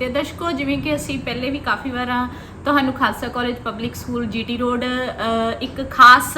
ਤੇ KCDC ਦਰਸ਼ਕੋ, ਜਿਵੇਂ ਕਿ ਅਸੀਂ ਪਹਿਲੇ ਵੀ ਕਾਫੀ ਵਾਰਾਂ ਤੁਹਾਨੂੰ Khalsa college public school GT road ਇੱਕ ਖਾਸ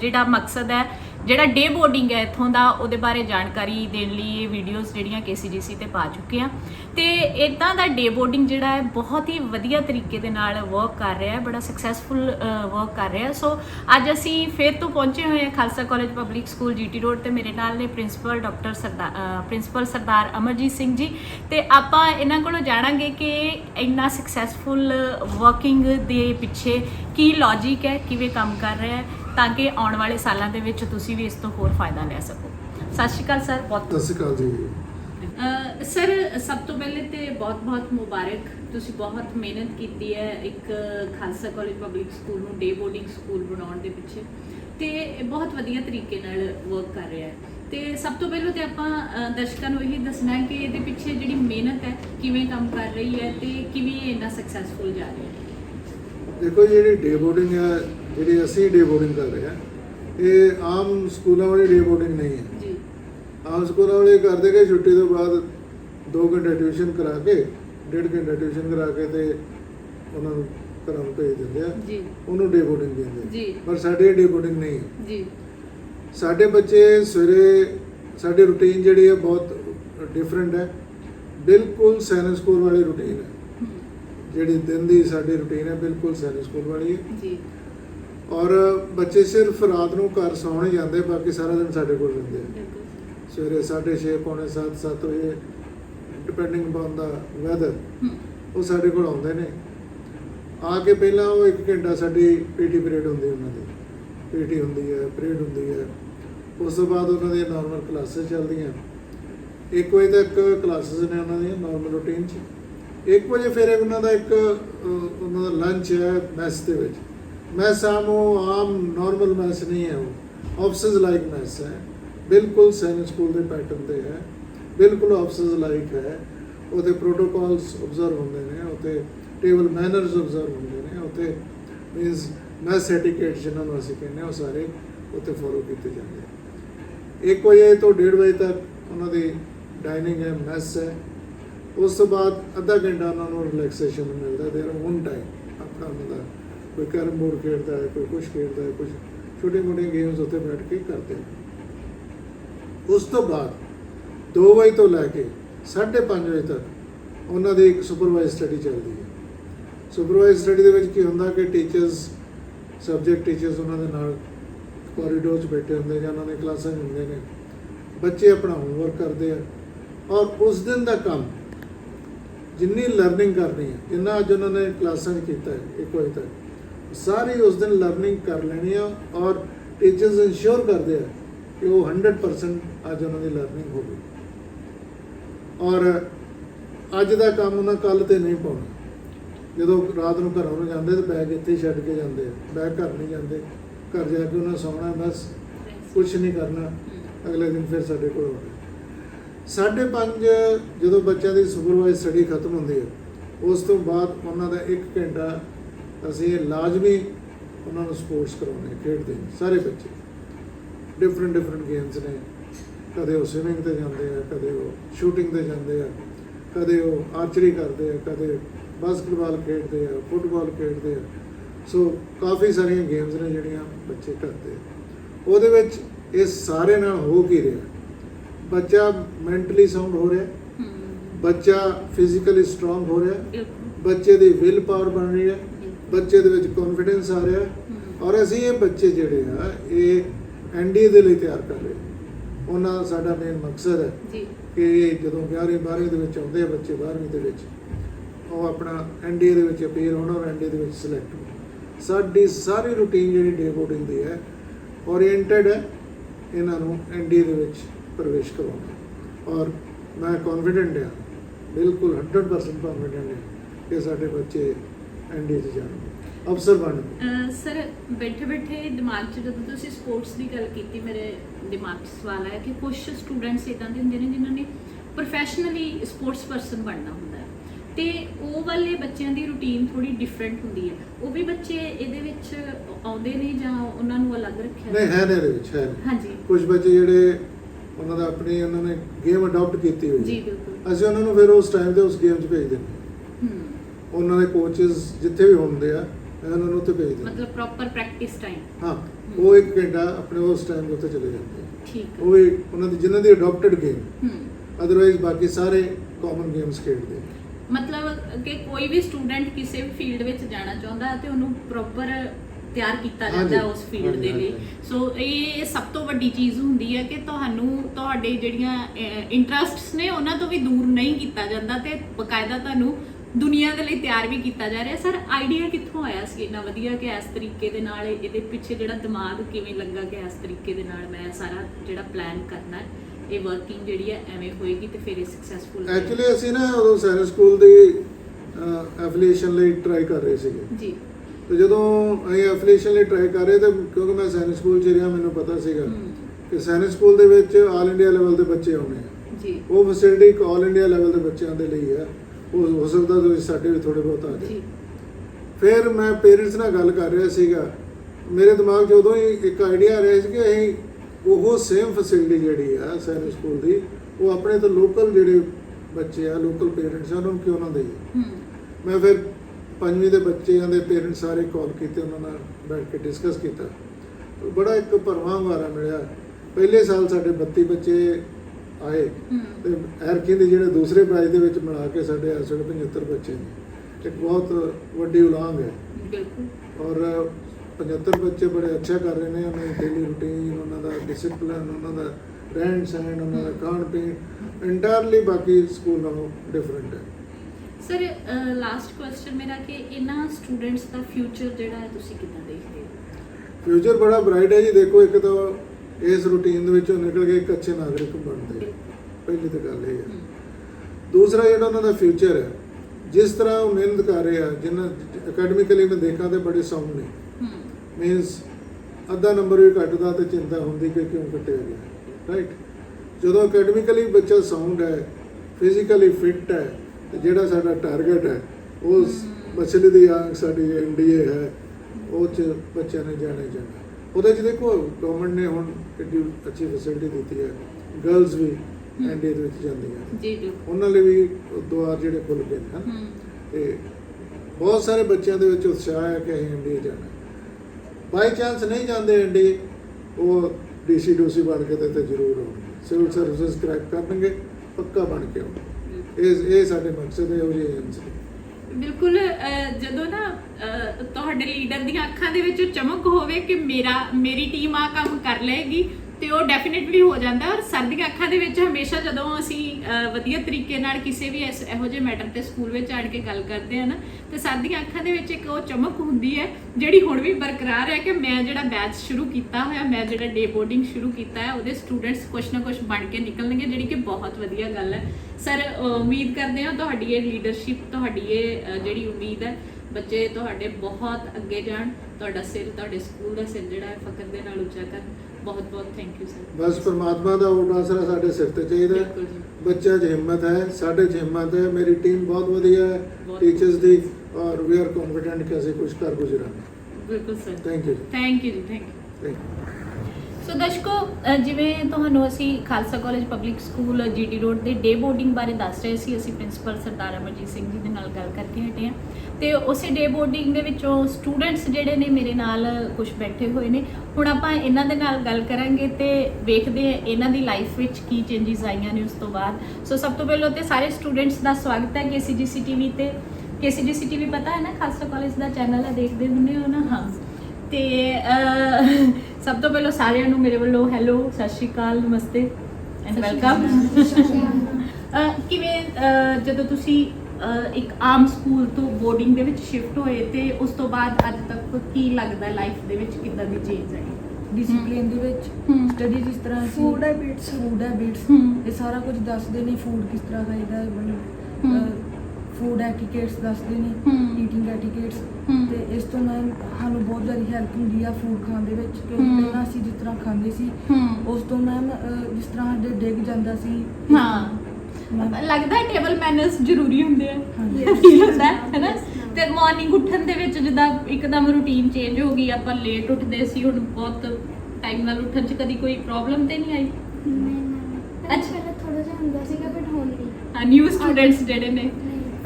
ਜਿਹੜਾ ਮਕਸਦ ਹੈ ਜਿਹੜਾ ਡੇ ਬੋਰਡਿੰਗ ਹੈ ਇੱਥੋਂ ਦਾ, ਉਹਦੇ ਬਾਰੇ ਜਾਣਕਾਰੀ ਦੇਣ ਲਈ ਇਹ ਵੀਡੀਓਜ਼ ਜਿਹੜੀਆਂ KCDC ਤੇ ਪਾ ਚੁੱਕੇ ਆ ਤੇ ਇਦਾਂ ਦਾ ਡੇ ਬੋਰਡਿੰਗ ਜਿਹੜਾ ਹੈ, ਬਹੁਤ ਹੀ ਵਧੀਆ ਤਰੀਕੇ ਦੇ ਨਾਲ ਵਰਕ ਕਰ ਰਿਹਾ ਹੈ, ਬੜਾ ਸਕਸੈਸਫੁਲ ਵਰਕ ਕਰ ਰਿਹਾ ਸੋ ਅੱਜ ਅਸੀਂ ਫਿਰ ਤੋਂ ਪਹੁੰਚੇ ਹੋਏ ਹਾਂ Khalsa college public school GT road ਤੇ। ਮੇਰੇ ਨਾਲ ਨੇ principal doctor Sardar principal Sardar Amarjeet Singh ji. ਤੇ ਆਪਾਂ ਇਹਨਾਂ ਕੋਲੋਂ ਜਾਣਾਂਗੇ ਕਿ ਇੰਨਾ ਸਕਸੈਸਫੁਲ ਵਰਕਿੰਗ ਦੇ ਪਿੱਛੇ ਕੀ ਲੌਜੀਕ ਹੈ, ਕਿਵੇਂ ਕੰਮ ਕਰ ਰਿਹਾ ਹੈ। ਤਾਂ ਕਿ ਆਉਣ ਵਾਲੇ ਸਾਲਾਂ ਦੇ ਵਿੱਚ ਤੁਸੀਂ ਵੀ ਇਸ ਤੋਂ ਹੋਰ ਫਾਇਦਾ ਲੈ ਸਕੋ। ਸਤਿ ਸ਼੍ਰੀ ਅਕਾਲ ਸਰ। ਬਹੁਤ ਸਤਿ ਸ਼੍ਰੀ ਅਕਾਲ ਜੀ। ਸਰ ਸਭ ਤੋਂ ਪਹਿਲੇ ਤੇ ਬਹੁਤ-ਬਹੁਤ ਮੁਬਾਰਕ। ਤੁਸੀਂ ਬਹੁਤ ਮਿਹਨਤ ਕੀਤੀ ਹੈ ਇੱਕ ਖਾਲਸਾ ਕਾਲਜ ਪਬਲਿਕ ਸਕੂਲ ਨੂੰ ਡੇ ਬੋਰਡਿੰਗ ਸਕੂਲ ਬਣਾਉਣ ਦੇ ਪਿੱਛੇ। ਤੇ ਇਹ ਬਹੁਤ ਵਧੀਆ ਤਰੀਕੇ ਨਾਲ ਵਰਕ ਕਰ ਰਿਹਾ ਹੈ। ਤੇ ਸਭ ਤੋਂ ਪਹਿਲਾਂ ਤੇ ਆਪਾਂ ਦਰਸ਼ਕਾਂ ਨੂੰ ਇਹ ਦੱਸਣਾ ਹੈ ਕਿ ਇਹਦੇ ਪਿੱਛੇ ਜਿਹੜੀ ਮਿਹਨਤ ਹੈ ਕਿਵੇਂ ਕੰਮ ਕਰ ਰਹੀ ਹੈ ਤੇ ਕਿਵੇਂ ਇਹ ਇੰਨਾ ਸਕਸੈਸਫੁਲ ਜਾ ਰਿਹਾ ਹੈ? ਦੇਖੋ ਜਿਹੜੀ ਡੇ ਬੋਰਡਿੰਗ ਹੈ ਜਿਹੜੀ ਅਸੀਂ ਡੇ ਬੋਰਡਿੰਗ ਕਰ ਰਹੇ ਹਾਂ ਇਹ ਆਮ ਸਕੂਲਾਂ ਵਾਲੀ ਡੇ ਬੋਰਡਿੰਗ ਨਹੀਂ ਹੈ। ਜੀ। ਆਮ ਸਕੂਲਾਂ ਵਾਲੇ ਕਰਦੇ ਕਿ ਛੁੱਟੀ ਤੋਂ ਬਾਅਦ 2 ਘੰਟੇ ਟਿਊਸ਼ਨ ਕਰਾ ਕੇ ਡੇਢ ਘੰਟਾ ਟਿਊਸ਼ਨ ਕਰਾ ਕੇ ਤੇ ਉਹਨਾਂ ਨੂੰ ਘਰਾਂ ਨੂੰ ਭੇਜ ਦਿੰਦੇ ਆ। ਜੀ। ਉਹਨੂੰ ਡੇ ਬੋਰਡਿੰਗ ਕਹਿੰਦੇ ਆ। ਜੀ। ਪਰ ਸਾਡੇ ਡੇ ਬੋਰਡਿੰਗ ਨਹੀਂ ਹੈ। ਜੀ। ਸਾਡੇ ਬੱਚੇ ਸਵੇਰੇ ਸਾਡੀ ਰੁਟੀਨ ਜਿਹੜੀ ਹੈ ਬਹੁਤ ਡਿਫਰੈਂਟ ਹੈ। ਬਿਲਕੁਲ ਸੈਨਿਕ ਸਕੂਲ ਵਾਲੀ ਰੁਟੀਨ ਹੈ। ਜਿਹੜੀ ਦਿਨ ਦੀ ਸਾਡੀ ਰੁਟੀਨ ਹੈ ਬਿਲਕੁਲ ਸੈਨਿਕ ਸਕੂਲ ਵਾਲੀ ਹੈ। ਜੀ। ਔਰ ਬੱਚੇ ਸਿਰਫ ਰਾਤ ਨੂੰ ਘਰ ਸੌਣ ਜਾਂਦੇ ਬਾਕੀ ਸਾਰਾ ਦਿਨ ਸਾਡੇ ਕੋਲ ਰਹਿੰਦੇ ਆ। ਸਵੇਰੇ 6:30 ਪੌਣੇ 7 7 ਵਜੇ ਡਿਪੈਂਡਿੰਗ ਅਪਨ ਦਾ ਵੈਦਰ ਉਹ ਸਾਡੇ ਕੋਲ ਆਉਂਦੇ ਨੇ। ਆ ਕੇ ਪਹਿਲਾਂ ਉਹ 1 ਘੰਟਾ ਸਾਡੀ ਪੀਟੀ ਪੀਰੀਅਡ ਹੁੰਦੀ ਉਹਨਾਂ ਦੀ। ਪੀਟੀ ਹੁੰਦੀ ਹੈ ਪੀਰੀਅਡ ਹੁੰਦੀ ਹੈ। ਉਸ ਤੋਂ ਬਾਅਦ ਉਹਨਾਂ ਦੀਆਂ ਨਾਰਮਲ ਕਲਾਸਿਸ ਚੱਲਦੀਆਂ। 1 ਵਜੇ ਤੱਕ ਕਲਾਸਿਸ ਨੇ ਉਹਨਾਂ ਦੀਆਂ ਨਾਰਮਲ ਰੂਟੀਨ 'ਚ। 1 ਵਜੇ ਫਿਰ ਉਹਨਾਂ ਦਾ ਇੱਕ ਉਹਨਾਂ ਦਾ ਲੰਚ ਹੈ ਮੈਸ ਦੇ ਵਿੱਚ। ਮੈਸ ਆਮ ਉਹ ਆਮ ਨਾਰਮਲ ਮੈਸ ਨਹੀਂ ਹੈ ਉਹ ਆਫਿਸਸ ਲਾਈਕ ਮੈਸ ਹੈ ਬਿਲਕੁਲ ਸੈਨਿਕ ਸਕੂਲ ਦੇ ਪੈਟਰਨ ਤੇ ਹੈ ਬਿਲਕੁਲ ਆਫਿਸਸ ਲਾਈਕ ਹੈ ਉਹਦੇ ਪ੍ਰੋਟੋਕਾਲਸ ਆਬਜ਼ਰਵ ਹੁੰਦੇ ਨੇ ਉੱਤੇ ਟੇਬਲ ਮੈਨਰਸ ਆਬਜ਼ਰਵ ਹੁੰਦੇ ਨੇ ਉੱਤੇ ਮੀਨਸ ਮੈਸ ਐਟੀਕੇਟ ਜਿਹਨਾਂ ਨੂੰ ਅਸੀਂ ਕਹਿੰਦੇ ਹਾਂ ਉਹ ਸਾਰੇ ਉੱਤੇ ਫੋਲੋ ਕੀਤੇ ਜਾਂਦੇ ਆ 1 ਵਜੇ ਤੋਂ 1:30 ਵਜੇ ਤੱਕ ਉਹਨਾਂ ਦੀ ਡਾਈਨਿੰਗ ਹੈ ਮੈਸ ਹੈ ਉਸ ਤੋਂ ਬਾਅਦ ਅੱਧਾ ਘੰਟਾ ਉਹਨਾਂ ਨੂੰ ਰਿਲੈਕਸੇਸ਼ਨ ਮਿਲਦਾ ਦੇਰ ਓਨ ਟਾਈਮ ਆਪਣਾ ਉਹਨਾਂ ਦਾ ਕੋਈ ਕੈਰਮ ਬੋਰਡ ਖੇਡਦਾ ਹੈ, ਕੋਈ ਕੁਝ ਖੇਡਦਾ ਹੈ ਕੁਝ ਛੋਟੇ ਮੋਟੇ ਗੇਮਸ ਉੱਤੇ ਬੈਠ ਕੇ ਕਰਦੇ ਉਸ ਤੋਂ ਬਾਅਦ 2 ਵਜੇ ਤੋਂ ਲੈ ਕੇ 5:30 ਵਜੇ ਤੱਕ ਉਹਨਾਂ ਦੀ ਇੱਕ ਸੁਪਰਵਾਈਜ਼ ਸਟੱਡੀ ਚੱਲਦੀ ਹੈ। ਸੁਪਰਵਾਈਜ਼ ਸਟੱਡੀ ਦੇ ਵਿੱਚ ਕੀ ਹੁੰਦਾ ਕਿ ਟੀਚਰਸ ਸਬਜੈਕਟ ਟੀਚਰਸ ਉਹਨਾਂ ਦੇ ਨਾਲ ਕੋਰੀਡੋਰ 'ਚ ਬੈਠੇ ਹੁੰਦੇ ਜਾਂ ਉਹਨਾਂ ਦੇ ਕਲਾਸਾਂ 'ਚ ਹੁੰਦੇ ਨੇ। ਬੱਚੇ ਆਪਣਾ ਹੋਮਵਰਕ ਕਰਦੇ ਆ ਔਰ ਉਸ ਦਿਨ ਦਾ ਕੰਮ ਜਿੰਨੀ ਲਰਨਿੰਗ ਕਰਨੀ ਹੈ, ਜਿੰਨਾ ਅੱਜ ਉਹਨਾਂ ਨੇ ਕਲਾਸਾਂ 'ਚ ਕੀਤਾ ਹੈ, ਇੱਕ ਵਜੇ ਤੱਕ। ਸਾਰੀ ਉਸ ਦਿਨ ਲਰਨਿੰਗ ਕਰ ਲੈਣੀ ਆ ਔਰ ਟੀਚਰਸ ਇਨਸ਼ੋਰ ਕਰਦੇ ਆ ਕਿ ਉਹ 100% ਅੱਜ ਉਹਨਾਂ ਦੀ ਲਰਨਿੰਗ ਹੋਵੇ ਔਰ ਅੱਜ ਦਾ ਕੰਮ ਉਹਨਾਂ ਕੱਲ ਤੇ ਨਹੀਂ ਪਾਉਣਾ। ਜਦੋਂ ਰਾਤ ਨੂੰ ਘਰੋਂ ਨੂੰ ਜਾਂਦੇ ਤੇ ਬੈਗ ਇੱਥੇ ਛੱਡ ਕੇ ਜਾਂਦੇ ਆ ਬੈਗ ਘਰ ਨਹੀਂ ਜਾਂਦੇ, ਘਰ ਜਾ ਕੇ ਉਹਨਾਂ ਸੌਣਾ, ਬਸ ਕੁਝ ਨਹੀਂ ਕਰਨਾ, ਅਗਲੇ ਦਿਨ ਫਿਰ ਸਾਡੇ ਕੋਲ ਆਉਣਾ। ਸਾਢੇ ਪੰਜ ਜਦੋਂ ਬੱਚਿਆਂ ਦੀ ਸੁਪਰਵਾਈਜ਼ ਸਟੱਡੀ ਖਤਮ ਹੁੰਦੀ ਹੈ ਉਸ ਤੋਂ ਬਾਅਦ ਉਹਨਾਂ ਦਾ 1 ਘੰਟਾ ਅਸੀਂ ਇਹ ਲਾਜ਼ਮੀ ਉਹਨਾਂ ਨੂੰ ਸਪੋਰਟਸ ਕਰਾਉਣੇ ਖੇਡਦੇ ਸਾਰੇ ਬੱਚੇ। ਡਿਫਰੈਂਟ ਡਿਫਰੈਂਟ ਗੇਮਸ ਨੇ। ਕਦੇ ਉਹ ਸਵਿਮਿੰਗ ਤੇ ਜਾਂਦੇ ਆ ਕਦੇ ਉਹ ਸ਼ੂਟਿੰਗ ਤੇ ਜਾਂਦੇ ਆ ਕਦੇ ਉਹ ਆਰਚਰੀ ਕਰਦੇ ਆ ਕਦੇ ਬਾਸਕਟਬਾਲ ਖੇਡਦੇ ਆ ਫੁੱਟਬਾਲ ਖੇਡਦੇ ਆ। ਸੋ ਕਾਫੀ ਸਾਰੀਆਂ ਗੇਮਸ ਨੇ ਜਿਹੜੀਆਂ ਬੱਚੇ ਕਰਦੇ ਉਹਦੇ ਵਿੱਚ ਇਹ ਸਾਰੇ ਨਾਲ ਹੋ ਕੀ ਰਿਹਾ? ਬੱਚਾ ਮੈਂਟਲੀ ਸਾਊਂਡ ਹੋ ਰਿਹਾ। ਬੱਚਾ ਫਿਜ਼ੀਕਲੀ ਸਟਰੋਂਗ ਹੋ ਰਿਹਾ। ਬੱਚੇ ਦੀ ਵਿਲ ਪਾਵਰ ਬਣ ਰਹੀ ਹੈ। ਬੱਚੇ ਦੇ ਵਿੱਚ ਕੌਨਫੀਡੈਂਸ ਆ ਰਿਹਾ ਔਰ ਅਸੀਂ ਇਹ ਬੱਚੇ ਜਿਹੜੇ ਆ ਇਹ ਐਨਡੀ ਦੇ ਲਈ ਤਿਆਰ ਕਰ ਰਹੇ। ਉਹਨਾਂ ਦਾ ਸਾਡਾ ਮੇਨ ਮਕਸਦ ਹੈ ਜੀ। ਕਿ ਜਦੋਂ 11ਵੀਂ 12ਵੀਂ ਦੇ ਵਿੱਚ ਆਉਂਦੇ ਆ ਬੱਚੇ 12ਵੀਂ ਦੇ ਵਿੱਚ ਉਹ ਆਪਣਾ ਐਨਡੀ ਦੇ ਵਿੱਚ ਅਪੀਅਰ ਹੋਣ ਔਰ ਐਨਡੀ ਦੇ ਵਿੱਚ ਸਿਲੈਕਟ ਹੋਣ। ਸਾਡੀ ਸਾਰੀ ਰੂਟੀਨ ਜਿਹੜੀ ਡੇ ਬੋਰਡਿੰਗ ਦੀ ਹੈ ਓਰੀਐਂਟਡ ਹੈ ਇਹਨਾਂ ਨੂੰ ਐਨਡੀ ਦੇ ਵਿੱਚ ਪ੍ਰਵੇਸ਼ ਕਰਵਾਉਣਾ ਔਰ ਮੈਂ ਕੌਨਫੀਡੈਂਟ ਹਾਂ ਬਿਲਕੁਲ 100% ਕੌਨਫੀਡੈਂਟ ਹਾਂ ਕਿ ਸਾਡੇ ਬੱਚੇ ਐਨਡੀ 'ਚ ਜਾਣਗੇ ਅਫਸਰ ਅਹ ਸਰ ਬੈਠੇ ਬੈਠੇ ਦਿਮਾਗ 'ਚ ਜਦੋਂ ਤੁਸੀਂ ਸਪੋਰਟਸ ਦੀ ਗੱਲ ਕੀਤੀ ਮੇਰੇ ਦਿਮਾਗ 'ਚ ਸਵਾਲ ਆਇਆ ਕਿ ਕੁਝ ਸਟੂਡੈਂਟਸ ਇਦਾਂ ਦੇ ਹੁੰਦੇ ਨੇ ਜਿਨ੍ਹਾਂ ਨੇ ਪ੍ਰੋਫੈਸ਼ਨਲੀ ਸਪੋਰਟਸ ਪਰਸਨ ਬਣਨਾ ਹੁੰਦਾ ਹੈ। ਤੇ ਉਹ ਵਾਲੇ ਬੱਚਿਆਂ ਦੀ ਰੁਟੀਨ ਥੋੜੀ ਡਿਫਰੈਂਟ ਹੁੰਦੀ ਹੈ। ਉਹ ਵੀ ਬੱਚੇ ਇਹਦੇ ਵਿੱਚ ਆਉਂਦੇ ਨੇ ਜਾਂ ਉਹਨਾਂ ਨੂੰ ਅਲੱਗ ਰੱਖਿਆ ਨਹੀਂ ਹੈ ਨੇ ਇਹਦੇ ਵਿੱਚ ਹੈ। ਹਾਂਜੀ। ਕੁਝ ਬੱਚੇ ਜਿਹੜੇ ਉਹਨਾਂ ਦਾ ਆਪਣੀ ਉਹਨਾਂ ਨੇ ਗੇਮ ਅਡਾਪਟ ਕੀਤੀ ਹੋਈ ਜੀ ਹੈ ਬਿਲਕੁਲ। ਅਸੀਂ ਉਹਨਾਂ ਨੂੰ ਫਿਰ ਉਸ ਟਾਈਮ ਤੇ ਉਸ ਗੇਮ 'ਚ ਭੇਜ ਦਿੰਦੇ ਉਹਨਾਂ ਦੇ ਕੋਚਸ ਜਿੱਥੇ ਵੀ ਹੁੰਦੇ ਆ ਮੈਂ ਉਹਨਾਂ ਨੂੰ ਉੱਥੇ ਭੇਜ ਦਿੰਦਾ। ਮਤਲਬ ਪ੍ਰੋਪਰ ਪ੍ਰੈਕਟਿਸ ਟਾਈਮ ਹਾਂ ਉਹ ਇੱਕ ਘੰਟਾ ਆਪਣੇ ਉਸ ਟਾਈਮ ਦੇ ਉੱਤੇ ਚਲੇ ਜਾਂਦੇ ਠੀਕ ਉਹ ਵੀ ਉਹਨਾਂ ਦੀ ਜਿਨ੍ਹਾਂ ਦੀ ਅਡਾਪਟਡ ਗੇਮ ਹੂੰ। ਅਦਰਵਾਈਜ਼ ਬਾਕੀ ਸਾਰੇ ਕਾਮਨ ਗੇਮਸ ਖੇਡਦੇ। ਮਤਲਬ ਕਿ ਕੋਈ ਵੀ ਸਟੂਡੈਂਟ ਕਿਸੇ ਵੀ ਫੀਲਡ ਵਿੱਚ ਜਾਣਾ ਚਾਹੁੰਦਾ ਹੈ ਤੇ ਉਹਨੂੰ ਪ੍ਰੋਪਰ ਤਿਆਰ ਕੀਤਾ ਜਾਂਦਾ ਉਸ ਫੀਲਡ ਦੇ ਲਈ। ਸੋ ਇਹ ਸਭ ਤੋਂ ਵੱਡੀ ਚੀਜ਼ ਹੁੰਦੀ ਹੈ ਕਿ ਤੁਹਾਨੂੰ ਤੁਹਾਡੇ ਜਿਹੜੀਆਂ ਇੰਟਰਸਟਸ ਨੇ ਉਹਨਾਂ ਤੋਂ ਵੀ ਦੂਰ ਨਹੀਂ ਕੀਤਾ ਜਾਂਦਾ ਤੇ ਬਕਾਇਦਾ ਤੁਹਾਨੂੰ ਦੁਨੀਆ ਦੇ ਲਈ ਤਿਆਰ ਵੀ ਕੀਤਾ ਜਾ ਰਿਹਾ। ਸਰ ਆਈਡੀਆ ਕਿੱਥੋਂ ਆਇਆ ਸੀ? ਇੰਨਾ ਵਧੀਆ ਕਿ ਇਸ ਤਰੀਕੇ ਦੇ ਨਾਲ ਇਹਦੇ ਪਿੱਛੇ ਜਿਹੜਾ ਦਿਮਾਗ ਕਿਵੇਂ ਲੱਗਾ ਕਿ ਇਸ ਤਰੀਕੇ ਦੇ ਨਾਲ ਮੈਂ ਸਾਰਾ ਜਿਹੜਾ ਪਲਾਨ ਕਰਨਾ ਹੈ ਇਹ ਵਰਕਿੰਗ ਜਿਹੜੀ ਹੈ ਐਵੇਂ ਹੋਏਗੀ ਤੇ ਫਿਰ ਇਹ ਸਕਸੈਸਫੁਲ ਐਕਚੁਅਲੀ ਅਸੀਂ ਨਾ ਉਦੋਂ ਸੈਨਿਕ ਸਕੂਲ ਦੀ ਐਫੀਲੀਏਸ਼ਨ ਲਈ ਟਰਾਈ ਕਰ ਰਹੇ ਸੀਗੇ। ਜੀ। ਤੇ ਜਦੋਂ ਅਸੀਂ ਐਫੀਲੀਏਸ਼ਨ ਲਈ ਟਰਾਈ ਕਰ ਰਹੇ ਤੇ ਕਿਉਂਕਿ ਮੈਂ ਸੈਨਿਕ ਸਕੂਲ 'ਚ ਰਿਹਾ ਮੈਨੂੰ ਪਤਾ ਸੀਗਾ ਕਿ ਸੈਨਿਕ ਸਕੂਲ ਦੇ ਵਿੱਚ ਆਲ ਇੰਡੀਆ ਲੈਵਲ ਦੇ ਬੱਚੇ ਆਉਣੇ ਆ। ਜੀ। ਉਹ ਫੈਸਿਲਿਟੀ ਆਲ ਇੰਡੀਆ ਲੈਵਲ ਦੇ ਬੱਚਿਆਂ ਦੇ ਲਈ ਹੈ। ਹੋ ਸਕਦਾ ਤੁਸੀਂ ਸਾਡੇ ਵੀ ਥੋੜੇ ਬਹੁਤ ਆ ਜਾਏ ਜੀ। ਫਿਰ ਮੈਂ ਪੇਰੈਂਟਸ ਨਾਲ ਗੱਲ ਕਰ ਰਿਹਾ ਸੀਗਾ। ਮੇਰੇ ਦਿਮਾਗ 'ਚ ਉਦੋਂ ਹੀ ਇੱਕ ਆਈਡੀਆ ਆ ਰਿਹਾ ਸੀ ਕਿ ਅਸੀਂ ਉਹ ਸੇਮ ਫੈਸਿਲਿਟੀ ਜਿਹੜੀ ਆ ਸੈਨਿਕ ਸਕੂਲ ਦੀ ਉਹ ਆਪਣੇ ਤੋਂ ਲੋਕਲ ਜਿਹੜੇ ਬੱਚੇ ਆ ਲੋਕਲ ਪੇਰੈਂਟਸ ਆ ਉਹਨਾਂ ਨੂੰ ਕਿਉਂ ਨਾ ਦੇਈਏ? ਮੈਂ ਫਿਰ ਪੰਜਵੀਂ ਦੇ ਬੱਚਿਆਂ ਦੇ ਪੇਰੈਂਟਸ ਸਾਰੇ ਕਾਲ ਕੀਤੇ ਉਹਨਾਂ ਨਾਲ ਬੈਠ ਕੇ ਡਿਸਕਸ ਕੀਤਾ। ਬੜਾ ਇੱਕ ਭਰਵਾਂ ਹੁੰਗਾਰਾ ਮਿਲਿਆ। ਪਹਿਲੇ ਸਾਲ ਸਾਡੇ 32 ਬੱਚੇ ਆਏ। ਤੇ ਐਰਕੀ ਦੇ ਜਿਹੜੇ ਦੂਸਰੇ ਪ੍ਰਾਈਜ਼ ਦੇ ਵਿੱਚ ਮਿਲਾ ਕੇ ਸਾਡੇ ਵੇਲੇ 75 ਬੱਚੇ ਨੇ। ਇੱਕ ਬਹੁਤ ਵੱਡੀ ਉਲਾਂਘ ਹੈ। ਬਿਲਕੁਲ। ਔਰ 75 ਬੱਚੇ ਬੜੇ ਅੱਛਾ ਕਰ ਰਹੇ ਨੇ। ਉਹਨਾਂ ਦੀ ਡੇਲੀ ਰੂਟੀਨ ਉਹਨਾਂ ਦਾ ਡਿਸਪਲਿਨ ਉਹਨਾਂ ਦਾ ਰਹਿਣ ਸਹਿਣ ਉਹਨਾਂ ਦਾ ਖਾਣ ਪੀਣ ਇੰਟਾਇਰਲੀ ਬਾਕੀ ਸਕੂਲ ਨਾਲੋਂ ਡਿਫਰੈਂਟ ਹੈ। ਸਰ ਲਾਸਟ ਕੁਐਸਚਨ ਮੇਰਾ ਕਿ ਇਹਨਾਂ ਸਟੂਡੈਂਟਸ ਦਾ ਫਿਊਚਰ ਜਿਹੜਾ ਹੈ ਤੁਸੀਂ ਕਿੱਦਾਂ ਦੇਖਦੇ ਹੋ? ਫਿਊਚਰ ਬੜਾ ਬ੍ਰਾਈਟ ਹੈ ਜੀ। ਦੇਖੋ ਇੱਕ ਤਾਂ ਇਸ ਰੂਟੀਨ ਦੇ ਵਿੱਚੋਂ ਨਿਕਲ ਕੇ ਇੱਕ ਅੱਛੇ ਨਾਗਰਿਕ ਬਣਦੇ। ਪਹਿਲੀ ਤਾਂ ਗੱਲ ਇਹ ਹੈ ਦੂਸਰਾ ਜਿਹੜਾ ਉਹਨਾਂ ਦਾ ਫਿਊਚਰ ਹੈ ਜਿਸ ਤਰ੍ਹਾਂ ਉਹ ਮਿਹਨਤ ਕਰ ਰਹੇ ਆ ਜਿਨ੍ਹਾਂ ਅਕੈਡਮਿਕਲੀ ਮੈਂ ਦੇਖਾਂ ਤੇ ਬੜੇ ਸਾਊਂਡ ਨੇ ਮੀਨਸ ਅੱਧਾ ਨੰਬਰ ਵੀ ਘਟਦਾ ਤੇ ਚਿੰਤਾ ਹੁੰਦੀ ਕਿ ਕਿਉਂ ਕੱਟਿਆ ਗਿਆ ਰਾਈਟ ਜਦੋਂ ਅਕੈਡਮਿਕਲੀ ਬੱਚਾ ਸਾਊਂਡ ਹੈ ਫਿਜ਼ੀਕਲੀ ਫਿਟ ਹੈ ਤੇ ਜਿਹੜਾ ਸਾਡਾ ਟਾਰਗੇਟ ਹੈ ਉਸ ਹਮ। ਮਛਲੀ ਦੀ ਆਂਖ ਸਾਡੀ ਐਨਡੀਏ ਹੈ ਉਹ ਚ ਬੱਚਿਆਂ ਨੇ ਜਾਣਾ ਜਾਣਾ ਉਹਦੇ ਚ ਦੇਖੋ ਗਵਰਨਮੈਂਟ ਨੇ ਹੁਣ ਕਿੰਨੀ ਅੱਛੀ ਫੈਸਿਲਿਟੀ ਦਿੱਤੀ ਹੈ। ਗਰਲਸ ਵੀ। ਐਨਡੀਏ ਦੇ ਵਿੱਚ ਜਾਂਦੀਆਂ ਜੀ ਬਿਲਕੁਲ ਉਹਨਾਂ ਲਈ ਵੀ ਦੁਆਰ ਜਿਹੜੇ ਖੁੱਲ ਗਏ ਨੇ ਹਨ ਤੇ ਬਹੁਤ ਸਾਰੇ ਬੱਚਿਆਂ ਦੇ ਵਿੱਚ ਉਤਸ਼ਾਹ ਹੈ ਕਿ ਅਸੀਂ ਇੰਡੀਆ ਜਾਣਾ। ਬਾਈ ਚਾਂਸ ਨਹੀਂ ਜਾਂਦੇ ਇੰਡੀਆ ਉਹ ਡੀਸੀ ਡੂਸੀ ਬਣ ਕੇ ਤੇ ਜ਼ਰੂਰ ਆਉਣਗੇ। ਸਿਵਲ ਸਰਵਿਸ ਕਰੈਕ ਕਰਨਗੇ ਪੱਕਾ ਬਣ ਕੇ ਆਉਣਗੇ। ਇਹ ਇਹ ਸਾਡੇ ਮਕਸਦ ਹੈ ਉਹ ਜੀ ਏਮਸ ਨੇ। ਬਿਲਕੁਲ ਅਹ, ਜਦੋਂ ਨਾ ਅਹ, ਤੁਹਾਡੇ ਲੀਡਰ ਦੀਆਂ ਅੱਖਾਂ ਦੇ ਵਿੱਚ ਚਮਕ ਹੋਵੇ ਕਿ ਮੇਰਾ ਮੇਰੀ ਟੀਮ ਆ ਕੰਮ ਕਰ ਲਏਗੀ ਤੇ ਉਹ ਡੈਫੀਨਿਟਲੀ ਹੋ ਜਾਂਦਾ ਔਰ ਸਰ ਅੱਖਾਂ ਦੇ ਵਿੱਚ ਹਮੇਸ਼ਾ ਜਦੋਂ ਅਸੀਂ ਵਧੀਆ ਤਰੀਕੇ ਨਾਲ ਕਿਸੇ ਵੀ ਇਸ- ਇਹੋ ਜਿਹੇ ਮੈਟਰ ਤੇ ਸਕੂਲ ਵਿੱਚ ਆਣ ਕੇ ਗੱਲ ਕਰਦੇ ਆ ਨਾ, ਤੇ ਸਰ ਅੱਖਾਂ ਦੇ ਵਿੱਚ ਇੱਕ ਉਹ ਚਮਕ ਹੁੰਦੀ ਹੈ, ਜਿਹੜੀ ਹੁਣ ਵੀ ਬਰਕਰਾਰ ਹੈ ਕਿ ਮੈਂ ਜਿਹੜਾ ਬੈਚ ਸ਼ੁਰੂ ਕੀਤਾ ਹੋਇਆ, ਮੈਂ ਜਿਹੜਾ ਡੇ ਬੋਰਡਿੰਗ ਸ਼ੁਰੂ ਕੀਤਾ ਹੈ, ਉਹਦੇ ਸਟੂਡੈਂਟਸ ਕੁਛ ਨਾ ਕੁਛ ਬਣ ਕੇ ਨਿਕਲਣਗੇ, ਜਿਹੜੀ ਕਿ ਬਹੁਤ ਵਧੀਆ ਗੱਲ ਹੈ। ਸਰ ਉਮੀਦ ਕਰਦੇ ਹਾਂ ਤੁਹਾਡੀ ਇਹ ਲੀਡਰਸ਼ਿਪ ਤੁਹਾਡੀ ਇਹ ਜਿਹੜੀ ਉਮੀਦ ਹੈ, ਬੱਚੇ ਤੁਹਾਡੇ ਬਹੁਤ ਅੱਗੇ ਜਾਣ, ਤੁਹਾਡਾ ਸਿਰ ਤੁਹਾਡੇ ਸਕੂਲ ਦਾ ਸਿਰ ਜਿਹੜਾ ਹੈ ਫਕਰ ਦੇ ਨਾਲ ਉੱਚਾ ਕਰਨ। ਬਹੁਤ ਬਹੁਤ ਥੈਂਕ ਯੂ ਸਰ ਬਸ ਪ੍ਰਮਾਤਮਾ ਦਾ ਉਹ ਆਸਰਾ ਸਾਡੇ ਸਿਰ ਤੇ ਚਾਹੀਦਾ ਹੈ। ਬਿਲਕੁਲ ਜੀ। ਬੱਚਿਆਂ 'ਚ ਹਿੰਮਤ ਹੈ ਸਾਡੇ 'ਚ ਹਿੰਮਤ ਹੈ। ਮੇਰੀ ਟੀਮ ਬਹੁਤ ਵਧੀਆ ਹੈ। ਬਹੁਤ ਟੀਚਰਸ ਦੀ ਔਰ ਵੀ ਆਰ ਕੰਫੀਡੈਂਟ ਕਿ ਅਸੀਂ ਕੁਝ ਕਰ ਗੁਜ਼ਰਾਂਗੇ। ਬਿਲਕੁਲ sir thank you thank you ji thank you thank you so ਦਰਸ਼ਕੋ ਜਿਵੇਂ ਤੁਹਾਨੂੰ ਅਸੀਂ Khalsa college public school GT road ਦੇ ਡੇ ਬੋਰਡਿੰਗ ਬਾਰੇ ਦੱਸ ਰਹੇ ਸੀ, ਅਸੀਂ ਪ੍ਰਿੰਸੀਪਲ ਸਰਦਾਰ ਅਮਰਜੀਤ ਸਿੰਘ ਜੀ ਦੇ ਨਾਲ ਗੱਲ ਕਰਕੇ ਹਟੇ ਹਾਂ। ਤੇ ਉਸੇ ਡੇ ਬੋਰਡਿੰਗ ਦੇ ਵਿੱਚੋਂ ਸਟੂਡੈਂਟਸ ਜਿਹੜੇ ਨੇ ਮੇਰੇ ਨਾਲ ਕੁਝ ਬੈਠੇ ਹੋਏ ਨੇ। ਹੁਣ ਆਪਾਂ ਇਹਨਾਂ ਦੇ ਨਾਲ ਗੱਲ ਕਰਾਂਗੇ ਤੇ ਵੇਖਦੇ ਹਾਂ ਇਹਨਾਂ ਦੀ ਲਾਈਫ ਵਿੱਚ ਕੀ ਚੇਂਜਸ ਆਈਆਂ ਨੇ ਉਸ ਤੋਂ ਬਾਅਦ। ਸੋ ਸਭ ਤੋਂ ਪਹਿਲਾਂ ਤੇ ਸਾਰੇ ਸਟੂਡੈਂਟਸ ਦਾ ਸਵਾਗਤ ਹੈ ਕੇਸੀਜੀਸੀ ਟੀਵੀ ਤੇ। ਕੇਸੀਜੀਸੀ ਟੀਵੀ ਪਤਾ ਹੈ ਨਾ, ਖਾਲਸਾ ਕਾਲਜ ਦਾ ਚੈਨਲ ਹੈ, ਦੇਖਦੇ ਹੁੰਦੇ ਹੋ ਨਾ? ਹਾਂ। ਤੇ ਸਭ ਤੋਂ ਪਹਿਲਾਂ ਸਾਰਿਆਂ ਨੂੰ ਮੇਰੇ ਵੱਲੋਂ ਹੈਲੋ ਸਤਿ ਸ਼੍ਰੀ ਅਕਾਲ ਨਮਸਤੇ ਐਂਡ ਵੈਲਕਮ ਕਿਵੇਂ ਜਦੋਂ ਤੁਸੀਂ ਇੱਕ ਆਮ ਸਕੂਲ ਤੋਂ ਬੋਰਡਿੰਗ ਦੇ ਵਿੱਚ ਸ਼ਿਫਟ ਹੋਏ ਤੇ ਉਸ ਤੋਂ ਬਾਅਦ ਅੱਜ ਤੱਕ ਕੀ ਲੱਗਦਾ ਲਾਈਫ ਦੇ ਵਿੱਚ ਕਿੱਦਾਂ ਦੀ ਚੇਂਜ ਆਈ ਡਿਸਪਲਿਨ ਦੇ ਵਿੱਚ। ਸਟੱਡੀ ਜਿਸ ਤਰ੍ਹਾਂ habits. ਫੂਡ ਹੈਬਿਟਸ ਹਮ। ਇਹ ਸਾਰਾ ਕੁਝ ਦੱਸਦੇ ਨੇ ਫੂਡ ਕਿਸ ਤਰ੍ਹਾਂ ਖਾਈਦਾ। ਮਤਲਬ ਫੂਡ ਐਟੀਕੇਟਸ ਦੱਸਦੇ ਨੇ ਹਮ। ਈਟਿੰਗ ਐਟੀਕੇਟਸ ਹਮ। ਤੇ ਇਸ ਤੋਂ ਮੈਂ ਸਾਨੂੰ ਬਹੁਤ ਜ਼ਿਆਦਾ ਹੈਲਪ ਹੁੰਦੀ ਆ ਫੂਡ ਖਾਣ ਦੇ ਵਿੱਚ ਕਿਉਂਕਿ ਹਮ। ਪਹਿਲਾਂ ਅਸੀਂ ਜਿਸ ਤਰ੍ਹਾਂ ਖਾਂਦੇ ਸੀ ਹਮ ਉਸ ਤੋਂ ਮੈਮ ਜਿਸ ਤਰ੍ਹਾਂ ਸਾਡੇ ਡਿੱਗ ਜਾਂਦਾ ਸੀ। ਹਾਂ। ਮੈਮ ਲੱਗਦਾ ਹੈ ਟੇਬਲ ਮੈਨਰਸ ਜ਼ਰੂਰੀ ਹੁੰਦੇ ਆ। ਹਾਂਜੀ। ਫੀਲ ਹੁੰਦਾ ਹੈ ਹੈਨਾ ਤੇ ਮਾਰਨਿੰਗ ਉੱਠਣ ਦੇ ਵਿੱਚ ਜਿੱਦਾਂ ਇੱਕਦਮ ਰੂਟੀਨ ਚੇਂਜ ਹੋ ਗਈ ਆਪਾਂ ਲੇਟ ਉੱਠਦੇ ਸੀ ਹੁਣ ਬਹੁਤ ਟਾਈਮ ਨਾਲ ਉੱਠਣ 'ਚ ਕਦੀ ਕੋਈ ਪ੍ਰੋਬਲਮ ਤੇ ਨਹੀਂ ਆਈ? ਨਹੀਂ ਮੈਮ ਅੱਛਾ। ਪਹਿਲਾਂ ਥੋੜਾ ਜਿਹਾ ਹੁੰਦਾ ਸੀਗਾ ਬਟ ਹੁਣ ਨਹੀਂ। ਨਿਊ ਸਟੂਡੈਂਟਸ ਜਿਹੜੇ ਨੇ।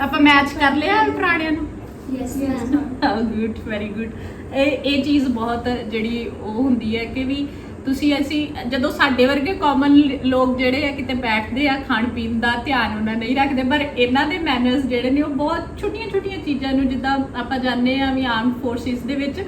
ਆਪਾਂ ਮੈਚ ਕਰ ਲਿਆ ਪੁਰਾਣਿਆਂ ਨੂੰ? ਯੈਸ ਹਾਂ ਗੁੱਡ ਵੈਰੀ ਗੁੱਡ ਇਹ ਇਹ ਚੀਜ਼ ਬਹੁਤ ਜਿਹੜੀ ਉਹ ਹੁੰਦੀ ਹੈ ਕਿ ਵੀ ਤੁਸੀਂ ਅਸੀਂ ਜਦੋਂ ਸਾਡੇ ਵਰਗੇ ਕਾਮਨ ਲੋਕ ਜਿਹੜੇ ਆ ਕਿਤੇ ਬੈਠਦੇ ਆ ਖਾਣ ਪੀਣ ਦਾ ਧਿਆਨ ਉਹਨਾਂ ਨਹੀਂ ਰੱਖਦੇ ਪਰ ਇਹਨਾਂ ਦੇ ਮੈਨਰਸ ਜਿਹੜੇ ਨੇ ਉਹ ਬਹੁਤ ਛੋਟੀਆਂ ਛੋਟੀਆਂ ਚੀਜ਼ਾਂ ਨੂੰ ਜਿੱਦਾਂ ਆਪਾਂ ਜਾਣਦੇ ਆ ਵੀ ਆਰਮ ਫੋਰਸਿਸ ਦੇ ਵਿੱਚ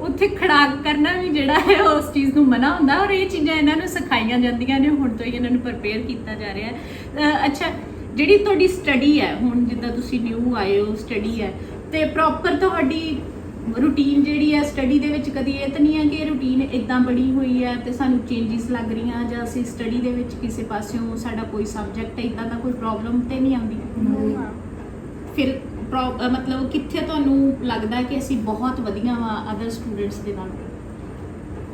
ਉੱਥੇ ਖੜਾਕ ਕਰਨਾ ਵੀ ਜਿਹੜਾ ਹੈ ਉਸ ਚੀਜ਼ ਨੂੰ ਮਨਾ ਹੁੰਦਾ ਔਰ ਇਹ ਚੀਜ਼ਾਂ ਇਹਨਾਂ ਨੂੰ ਸਿਖਾਈਆਂ ਜਾਂਦੀਆਂ ਨੇ ਹੁਣ ਤੋਂ ਹੀ ਇਹਨਾਂ ਨੂੰ ਪ੍ਰਪੇਅਰ ਕੀਤਾ ਜਾ ਰਿਹਾ ਹੈ। ਅੱਛਾ ਜਿਹੜੀ ਤੁਹਾਡੀ ਸਟੱਡੀ ਹੈ ਹੁਣ ਜਿੱਦਾਂ ਤੁਸੀਂ ਨਿਊ ਆਏ ਹੋ ਸਟੱਡੀ ਹੈ ਤੇ ਪ੍ਰੋਪਰ ਤੁਹਾਡੀ ਰੂਟੀਨ ਜਿਹੜੀ ਹੈ ਸਟੱਡੀ ਦੇ ਵਿੱਚ ਕਦੀ ਇਹ ਤਾਂ ਨਹੀਂ ਹੈ ਕਿ ਰੂਟੀਨ ਇਦਾਂ ਬਣੀ ਹੋਈ ਹੈ ਤੇ ਸਾਨੂੰ ਚੇਂਜਸ ਲੱਗ ਰਹੀਆਂ ਜਾਂ ਅਸੀਂ ਸਟੱਡੀ ਦੇ ਵਿੱਚ ਕਿਸੇ ਪਾਸਿਓਂ ਸਾਡਾ ਕੋਈ ਸਬਜੈਕਟ ਹੈ ਇਦਾਂ ਦਾ ਕੋਈ ਪ੍ਰੋਬਲਮ ਤੇ ਨਹੀਂ ਆਉਂਦੀ ਫਿਰ ਪ੍ਰੋ- ਅਹ ਮਤਲਬ ਕਿੱਥੇ ਤੁਹਾਨੂੰ ਲੱਗਦਾ ਕਿ ਅਸੀਂ ਬਹੁਤ ਵਧੀਆ ਵਾ ਅਦਰ ਸਟੂਡੈਂਟਸ ਦੇ ਨਾਲ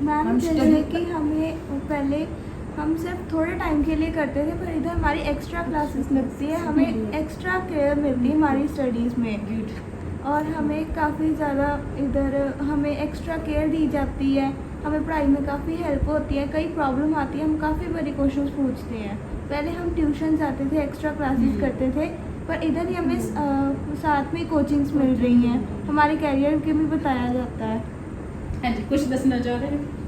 मैम हम जैसे study- कि हमें पहले हम सिर्फ़ थोड़े टाइम के लिए करते थे पर इधर हमारी एक्स्ट्रा क्लासेस लगती है। हमें एक्स्ट्रा केयर मिलती है हमारी स्टडीज़ में। और हमें काफ़ी ज़्यादा इधर हमें एक्स्ट्रा केयर दी जाती है। हमें पढ़ाई में काफ़ी हेल्प होती है। कई प्रॉब्लम आती है। हम काफ़ी बड़ी क्वेश्चन पूछते हैं। पहले हम ट्यूशन जाते थे एक्स्ट्रा हम्म। क्लासेस करते थे। पर इधर ही हमें साथ में कोचिंग्स मिल रही हैं। हमारे कैरियर के भी बताया जाता है। हाँ कुछ दसना चाह रहे हैं?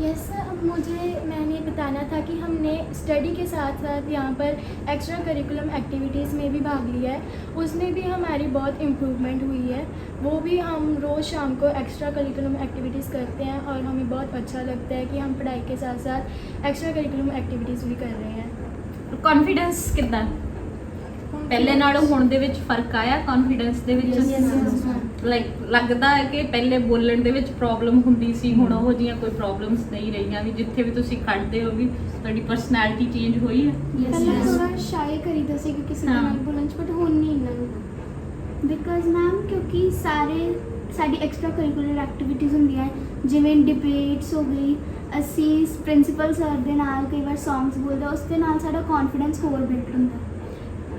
यस सर मुझे, मैंने बताना था कि हमने स्टडी के साथ साथ यहाँ पर एक्स्ट्रा करिकुलम एक्टिविटीज़ में भी भाग लिया है। उसमें भी हमारी बहुत इम्प्रूवमेंट हुई है। वो भी हम रोज़ शाम को एक्स्ट्रा करिकुलम एक्टिविटीज़ करते हैं और हमें बहुत अच्छा लगता है कि हम पढ़ाई के साथ साथ एक्स्ट्रा करिकुलम एक्टिविटीज़ भी कर रहे हैं। कॉन्फिडेंस कितना? ਪਹਿਲੇ ਨਾਲੋਂ ਹੁਣ ਦੇ ਵਿੱਚ ਫ਼ਰਕ ਆਇਆ ਕੌਨਫੀਡੈਂਸ ਦੇ ਵਿੱਚ. ਲਾਈਕ ਲੱਗਦਾ ਹੈ ਕਿ ਪਹਿਲੇ ਬੋਲਣ ਦੇ ਵਿੱਚ ਪ੍ਰੋਬਲਮ ਹੁੰਦੀ ਸੀ ਹੁਣ ਉਹ ਜੀਆਂ ਕੋਈ ਪ੍ਰੋਬਲਮਸ ਨਹੀਂ ਰਹੀਆਂ ਵੀ ਜਿੱਥੇ ਵੀ ਤੁਸੀਂ ਖੜਦੇ ਹੋ ਵੀ ਤੁਹਾਡੀ ਪਰਸਨੈਲਿਟੀ ਚੇਂਜ ਹੋਈ ਹੈ? ਪਹਿਲਾਂ ਥੋੜਾ ਕਰੀਦਾ ਸੀ ਕਿ ਕਿਸੇ ਦੇ ਹਾਂ। ਨਾਲ ਬੋਲਣ ਚ ਬਟ ਹੁਣ ਨਹੀਂ ਇੰਨਾ ਬਿਕਾਜ਼ ਮੈਮ ਕਿਉਂਕਿ ਸਾਰੇ ਸਾਡੀ ਐਕਸਟਰਾ ਕਰਿਕੂਲਰ ਐਕਟੀਵਿਟੀਜ਼ ਹੁੰਦੀਆਂ ਜਿਵੇਂ ਡਿਬੇਟਸ ਹੋ ਗਈ ਅਸੀਂ ਪ੍ਰਿੰਸੀਪਲ ਸਰ ਦੇ ਨਾਲ ਕਈ ਵਾਰ ਸੌਂਗਸ ਬੋਲਦੇ ਹਾਂ, ਉਸ ਦੇ ਨਾਲ ਸਾਡਾ ਕੌਨਫੀਡੈਂਸ ਹੋਰ ਬਿਲਡ ਹੁੰਦਾ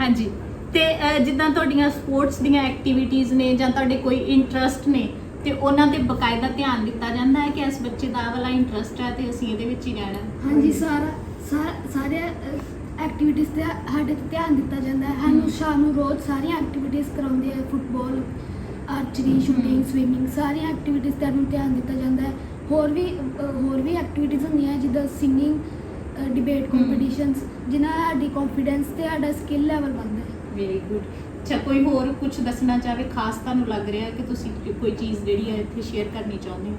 ਹਾਂਜੀ। ਤੇ ਜਿੱਦਾਂ ਤੁਹਾਡੀਆਂ ਸਪੋਰਟਸ ਦੀਆਂ ਐਕਟੀਵਿਟੀਜ਼ ਨੇ ਜਾਂ ਤੁਹਾਡੇ ਕੋਈ ਇੰਟਰਸਟ ਨੇ ਤੇ ਉਹਨਾਂ ਤੇ ਬਕਾਇਦਾ ਧਿਆਨ ਦਿੱਤਾ ਜਾਂਦਾ ਹੈ ਕਿ ਇਸ ਬੱਚੇ ਦਾ ਵਾਲਾ ਇੰਟਰਸਟ ਹੈ ਤੇ ਅਸੀਂ ਇਹਦੇ ਵਿੱਚ ਹੀ ਰਹਿਣਾ। ਹਾਂਜੀ ਸਾਰਾ ਸਾਰੇ ਐਕਟੀਵਿਟੀਜ਼ ਤੇ ਸਾਡੇ ਤੇ ਧਿਆਨ ਦਿੱਤਾ ਜਾਂਦਾ ਹੈ। ਸਾਨੂੰ ਸ਼ਾਮ ਨੂੰ ਰੋਜ਼ ਸਾਰੀਆਂ ਐਕਟੀਵਿਟੀਜ਼ ਕਰਾਉਂਦੇ ਆ ਫੁੱਟਬਾਲ ਆਰਚਰੀ ਸ਼ੂਟਿੰਗ ਸਵਿਮਿੰਗ ਸਾਰੀਆਂ ਐਕਟੀਵਿਟੀਜ਼ ਤੇ ਸਾਨੂੰ ਧਿਆਨ ਦਿੱਤਾ ਜਾਂਦਾ ਹੈ। ਹੋਰ ਵੀ ਹੋਰ ਵੀ ਐਕਟੀਵਿਟੀਜ਼ ਹੁੰਦੀਆਂ ਜਿੱਦਾਂ ਸਿੰਗਿੰਗ ਡਿਬੇਟ ਕੰਪੀਟੀਸ਼ਨਸ ਜਿਨ੍ਹਾਂ ਸਾਡੀ ਕੌਨਫੀਡੈਂਸ ਤੇ ਸਾਡਾ ਸਕਿੱਲ ਲੈਵਲ ਵੱਧਦਾ ਵੈਰੀ ਗੁੱਡ ਅੱਛਾ, ਕੋਈ ਹੋਰ ਕੁਝ ਦੱਸਣਾ ਚਾਹਵੇ ਖਾਸ ਤੁਹਾਨੂੰ ਲੱਗ ਰਿਹਾ ਕਿ ਤੁਸੀਂ ਕੋਈ ਚੀਜ਼ ਜਿਹੜੀ ਹੈ ਇੱਥੇ ਸ਼ੇਅਰ ਕਰਨੀ ਚਾਹੁੰਦੇ ਹੋ?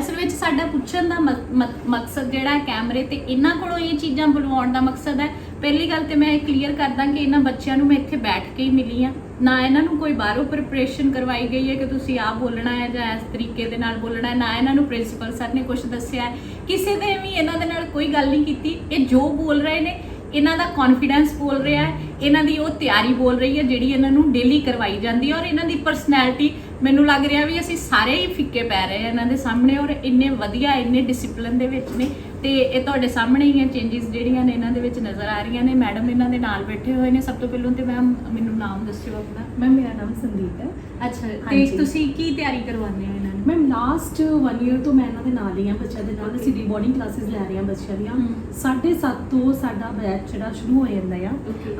ਅਸਲ ਵਿੱਚ ਸਾਡਾ ਪੁੱਛਣ ਦਾ ਮਕ- ਮਕਸਦ ਜਿਹੜਾ ਹੈ ਕੈਮਰੇ ਤੇ ਇਹਨਾਂ ਕੋਲੋਂ ਇਹ ਚੀਜ਼ਾਂ ਬੁਲਵਾਉਣ ਦਾ ਮਕਸਦ ਹੈ। ਪਹਿਲੀ ਗੱਲ ਤੇ ਮੈਂ ਇਹ ਕਲੀਅਰ ਕਰਦਾ ਕਿ ਇਹਨਾਂ ਬੱਚਿਆਂ ਨੂੰ ਮੈਂ ਇੱਥੇ ਬੈਠ ਕੇ ਹੀ ਮਿਲੀ ਆ ਨਾ ਇਹਨਾਂ ਨੂੰ ਕੋਈ ਬਾਹਰੋਂ ਪ੍ਰਿਪਰੇਸ਼ਨ ਕਰਵਾਈ ਗਈ ਹੈ ਕਿ ਤੁਸੀਂ ਆਹ ਬੋਲਣਾ ਹੈ ਜਾਂ ਇਸ ਤਰੀਕੇ ਦੇ ਨਾਲ ਬੋਲਣਾ ਹੈ। ਨਾ ਇਹਨਾਂ ਨੂੰ ਪ੍ਰਿੰਸੀਪਲ ਸਰ ਨੇ ਕੁਝ ਦੱਸਿਆ ਕਿਸੇ ਨੇ ਵੀ ਇਹਨਾਂ ਦੇ ਨਾਲ ਕੋਈ ਗੱਲ ਨਹੀਂ ਕੀਤੀ। ਇਹ ਜੋ ਬੋਲ ਰਹੇ ਨੇ ਇਹਨਾਂ ਦਾ ਕੌਨਫੀਡੈਂਸ ਬੋਲ ਰਿਹਾ ਹੈ ਇਹਨਾਂ ਦੀ ਉਹ ਤਿਆਰੀ ਬੋਲ ਰਹੀ ਹੈ ਜਿਹੜੀ ਇਹਨਾਂ ਨੂੰ ਡੇਲੀ ਕਰਵਾਈ ਜਾਂਦੀ ਹੈ ਔਰ ਇਹਨਾਂ ਦੀ ਪਰਸਨੈਲਿਟੀ ਮੈਨੂੰ ਲੱਗ ਰਿਹਾ ਵੀ ਅਸੀਂ ਸਾਰੇ ਹੀ ਫਿੱਕੇ ਪੈ ਰਹੇ ਹਾਂ ਇਹਨਾਂ ਦੇ ਸਾਹਮਣੇ ਔਰ ਇੰਨੇ ਵਧੀਆ ਇੰਨੇ ਡਿਸਪਲਿਨ ਦੇ ਵਿੱਚ ਨੇ ਤੇ ਇਹ ਤੁਹਾਡੇ ਸਾਹਮਣੇ ਹੀ ਹੈ ਚੇਂਜਸ ਜਿਹੜੀਆਂ ਨੇ ਇਹਨਾਂ ਦੇ ਵਿੱਚ ਨਜ਼ਰ ਆ ਰਹੀਆਂ ਨੇ। ਮੈਡਮ ਇਹਨਾਂ ਦੇ ਨਾਲ ਬੈਠੇ ਹੋਏ ਨੇ। ਸਭ ਤੋਂ ਪਹਿਲਾਂ ਤੇ ਮੈਮ ਮੈਨੂੰ ਨਾਮ ਦੱਸਿਓ ਆਪਣਾ। ਮੈਮ ਮੇਰਾ ਨਾਮ ਸੰਦੀਪ ਹੈ। ਅੱਛਾ ਤੇ। ਤੁਸੀਂ ਕੀ ਤਿਆਰੀ ਕਰਵਾਉਂਦੇ ਹੋ ਮੈਮ ਲਾਸਟ 1 ਇਅਰ ਤੋਂ ਮੈਂ ਇਹਨਾਂ ਦੇ ਨਾਲ ਹੀ ਹਾਂ ਬੱਚਿਆਂ ਦੇ ਨਾਲ। ਅਸੀਂ ਰੀਬੋਰਡਿੰਗ ਕਲਾਸਿਸ ਲੈ ਰਹੇ ਹਾਂ ਬੱਚਿਆਂ ਦੀਆਂ। ਹਮ। 7:30 ਤੋਂ ਸਾਡਾ ਬੈਚ ਜਿਹੜਾ ਸ਼ੁਰੂ ਹੋ ਜਾਂਦਾ ਆ.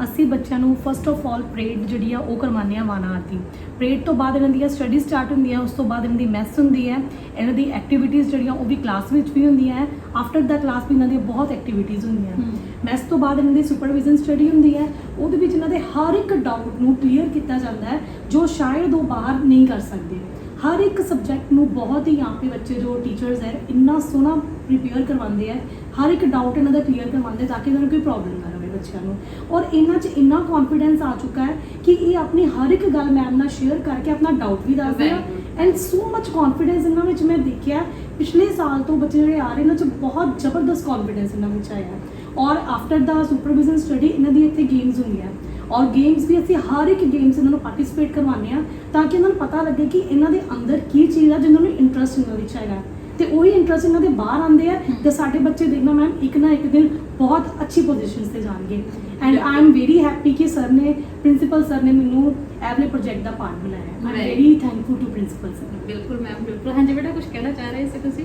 ਅਸੀਂ ਬੱਚਿਆਂ ਨੂੰ ਫਸਟ ਆਫ ਆਲ ਪ੍ਰੇਡ ਜਿਹੜੀ ਆ ਉਹ ਕਰਵਾਉਂਦੇ ਆ ਵਾਨਾ ਆਰਤੀ ਪ੍ਰੇਡ ਤੋਂ ਬਾਅਦ ਇਹਨਾਂ ਦੀਆਂ ਸਟੱਡੀ ਸਟਾਰਟ ਹੁੰਦੀ ਹੈ ਉਸ ਤੋਂ ਬਾਅਦ ਇਹਨਾਂ ਦੀ ਮੈਥਸ ਹੁੰਦੀ ਹੈ ਇਹਨਾਂ ਦੀ ਐਕਟੀਵਿਟੀਜ਼ ਜਿਹੜੀਆਂ ਉਹ ਵੀ ਕਲਾਸ ਵਿੱਚ ਵੀ ਹੁੰਦੀਆਂ ਹੈ ਆਫਟਰ ਦਾ ਕਲਾਸ ਵੀ ਇਹਨਾਂ ਦੀਆਂ ਬਹੁਤ ਐਕਟੀਵਿਟੀਜ਼ ਹੁੰਦੀਆਂ। ਮੈਥਸ ਤੋਂ ਬਾਅਦ ਇਹਨਾਂ ਦੀ ਸੁਪਰਵਿਜ਼ਨ ਸਟੱਡੀ ਹੁੰਦੀ ਹੈ ਉਹਦੇ ਵਿੱਚ ਇਹਨਾਂ ਦੇ ਹਰ ਇੱਕ ਡਾਊਟ ਨੂੰ ਕਲੀਅਰ ਕੀਤਾ ਜਾਂਦਾ ਹੈ ਜੋ ਸ਼ਾਇਦ ਉਹ ਬਾਹਰ ਨਹੀਂ ਕਰ ਸਕਦੇ। ਹਰ ਇੱਕ ਸਬਜੈਕਟ ਨੂੰ ਬਹੁਤ ਹੀ ਯਹਾਂ ਪੇ ਬੱਚੇ ਜੋ ਟੀਚਰਸ ਹੈ ਇੰਨਾ ਸੋਹਣਾ ਪ੍ਰੀਪੇਅਰ ਕਰਵਾਉਂਦੇ ਹੈ। ਹਰ ਇੱਕ ਡਾਊਟ ਇਹਨਾਂ ਦਾ ਕਲੀਅਰ ਕਰਵਾਉਂਦੇ ਤਾਂ ਕਿ ਇਹਨਾਂ ਨੂੰ ਕੋਈ ਪ੍ਰੋਬਲਮ ਨਾ ਰਵੇ ਬੱਚਿਆਂ ਨੂੰ। ਔਰ ਇਹਨਾਂ 'ਚ ਇੰਨਾ ਕੌਨਫੀਡੈਂਸ ਆ ਚੁੱਕਾ ਹੈ ਕਿ ਇਹ ਆਪਣੀ ਹਰ ਇੱਕ ਗੱਲ ਮੈਮ ਨਾਲ ਸ਼ੇਅਰ ਕਰਕੇ ਆਪਣਾ ਡਾਊਟ ਵੀ ਦੱਸਦੇ ਆ। ਐਂਡ ਸੋ ਮੱਚ ਕੌਨਫੀਡੈਂਸ ਇਹਨਾਂ ਵਿੱਚ ਮੈਂ ਦੇਖਿਆ ਪਿਛਲੇ ਸਾਲ ਤੋਂ ਬੱਚੇ ਜਿਹੜੇ ਆ ਰਹੇ ਇਹਨਾਂ 'ਚ ਬਹੁਤ ਜ਼ਬਰਦਸਤ ਕੌਨਫੀਡੈਂਸ ਇਹਨਾਂ ਵਿੱਚ ਆਇਆ ਔਰ ਆਫਟਰ ਦਾ ਸੁਪਰਵਿਜ਼ਨ ਸਟੱਡੀ ਇਹਨਾਂ ਦੀ ਇੱਥੇ ਗੇਮਸ ਹੁੰਦੀਆਂ ਔਰ ਗੇਮਸ ਵੀ ਅਸੀਂ ਹਰ ਇੱਕ ਗੇਮਸ ਇਹਨਾਂ ਨੂੰ ਪਾਰਟਿਸਿਪੇਟ ਕਰਵਾਉਂਦੇ ਆ ਤਾਂ ਕਿ ਇਹਨਾਂ ਨੂੰ ਪਤਾ ਲੱਗੇ ਕਿ ਇਹਨਾਂ ਦੇ ਅੰਦਰ ਕੀ ਚੀਜ਼ ਆ ਜਿਹਨਾਂ ਨੂੰ ਇੰਟਰਸਟ ਇਹਨਾਂ ਵਿੱਚ ਹੈਗਾ। ਤੇ ਉਹੀ ਇੰਟਰਸਟ ਇਹਨਾਂ ਦੇ ਬਾਹਰ ਆਉਂਦੇ ਆ ਤੇ ਸਾਡੇ ਬੱਚੇ ਦੇਖਣਾ ਮੈਮ ਇੱਕ ਨਾ ਇੱਕ ਦਿਨ ਬਹੁਤ ਅੱਛੀ ਪੋਜੀਸ਼ਨਸ ਤੇ ਜਾਣਗੇ। And I am very happy ਕਿ ਸਰ ਨੇ ਪ੍ਰਿੰਸੀਪਲ ਸਰ ਨੇ ਮੈਨੂੰ ਐਵਲੇ ਪ੍ਰੋਜੈਕਟ ਦਾ ਪਾਰਟ ਬਣਾਇਆ। I. Am very thankful to principal sir ਬਿਲਕੁਲ ਮੈਮ ਬਿਲਕੁਲ। ਹਾਂਜੀ ਬੇਟਾ ਕੁਝ ਕਹਿਣਾ ਚਾਹ ਰਹੇ ਸੀ ਤੁਸੀਂ?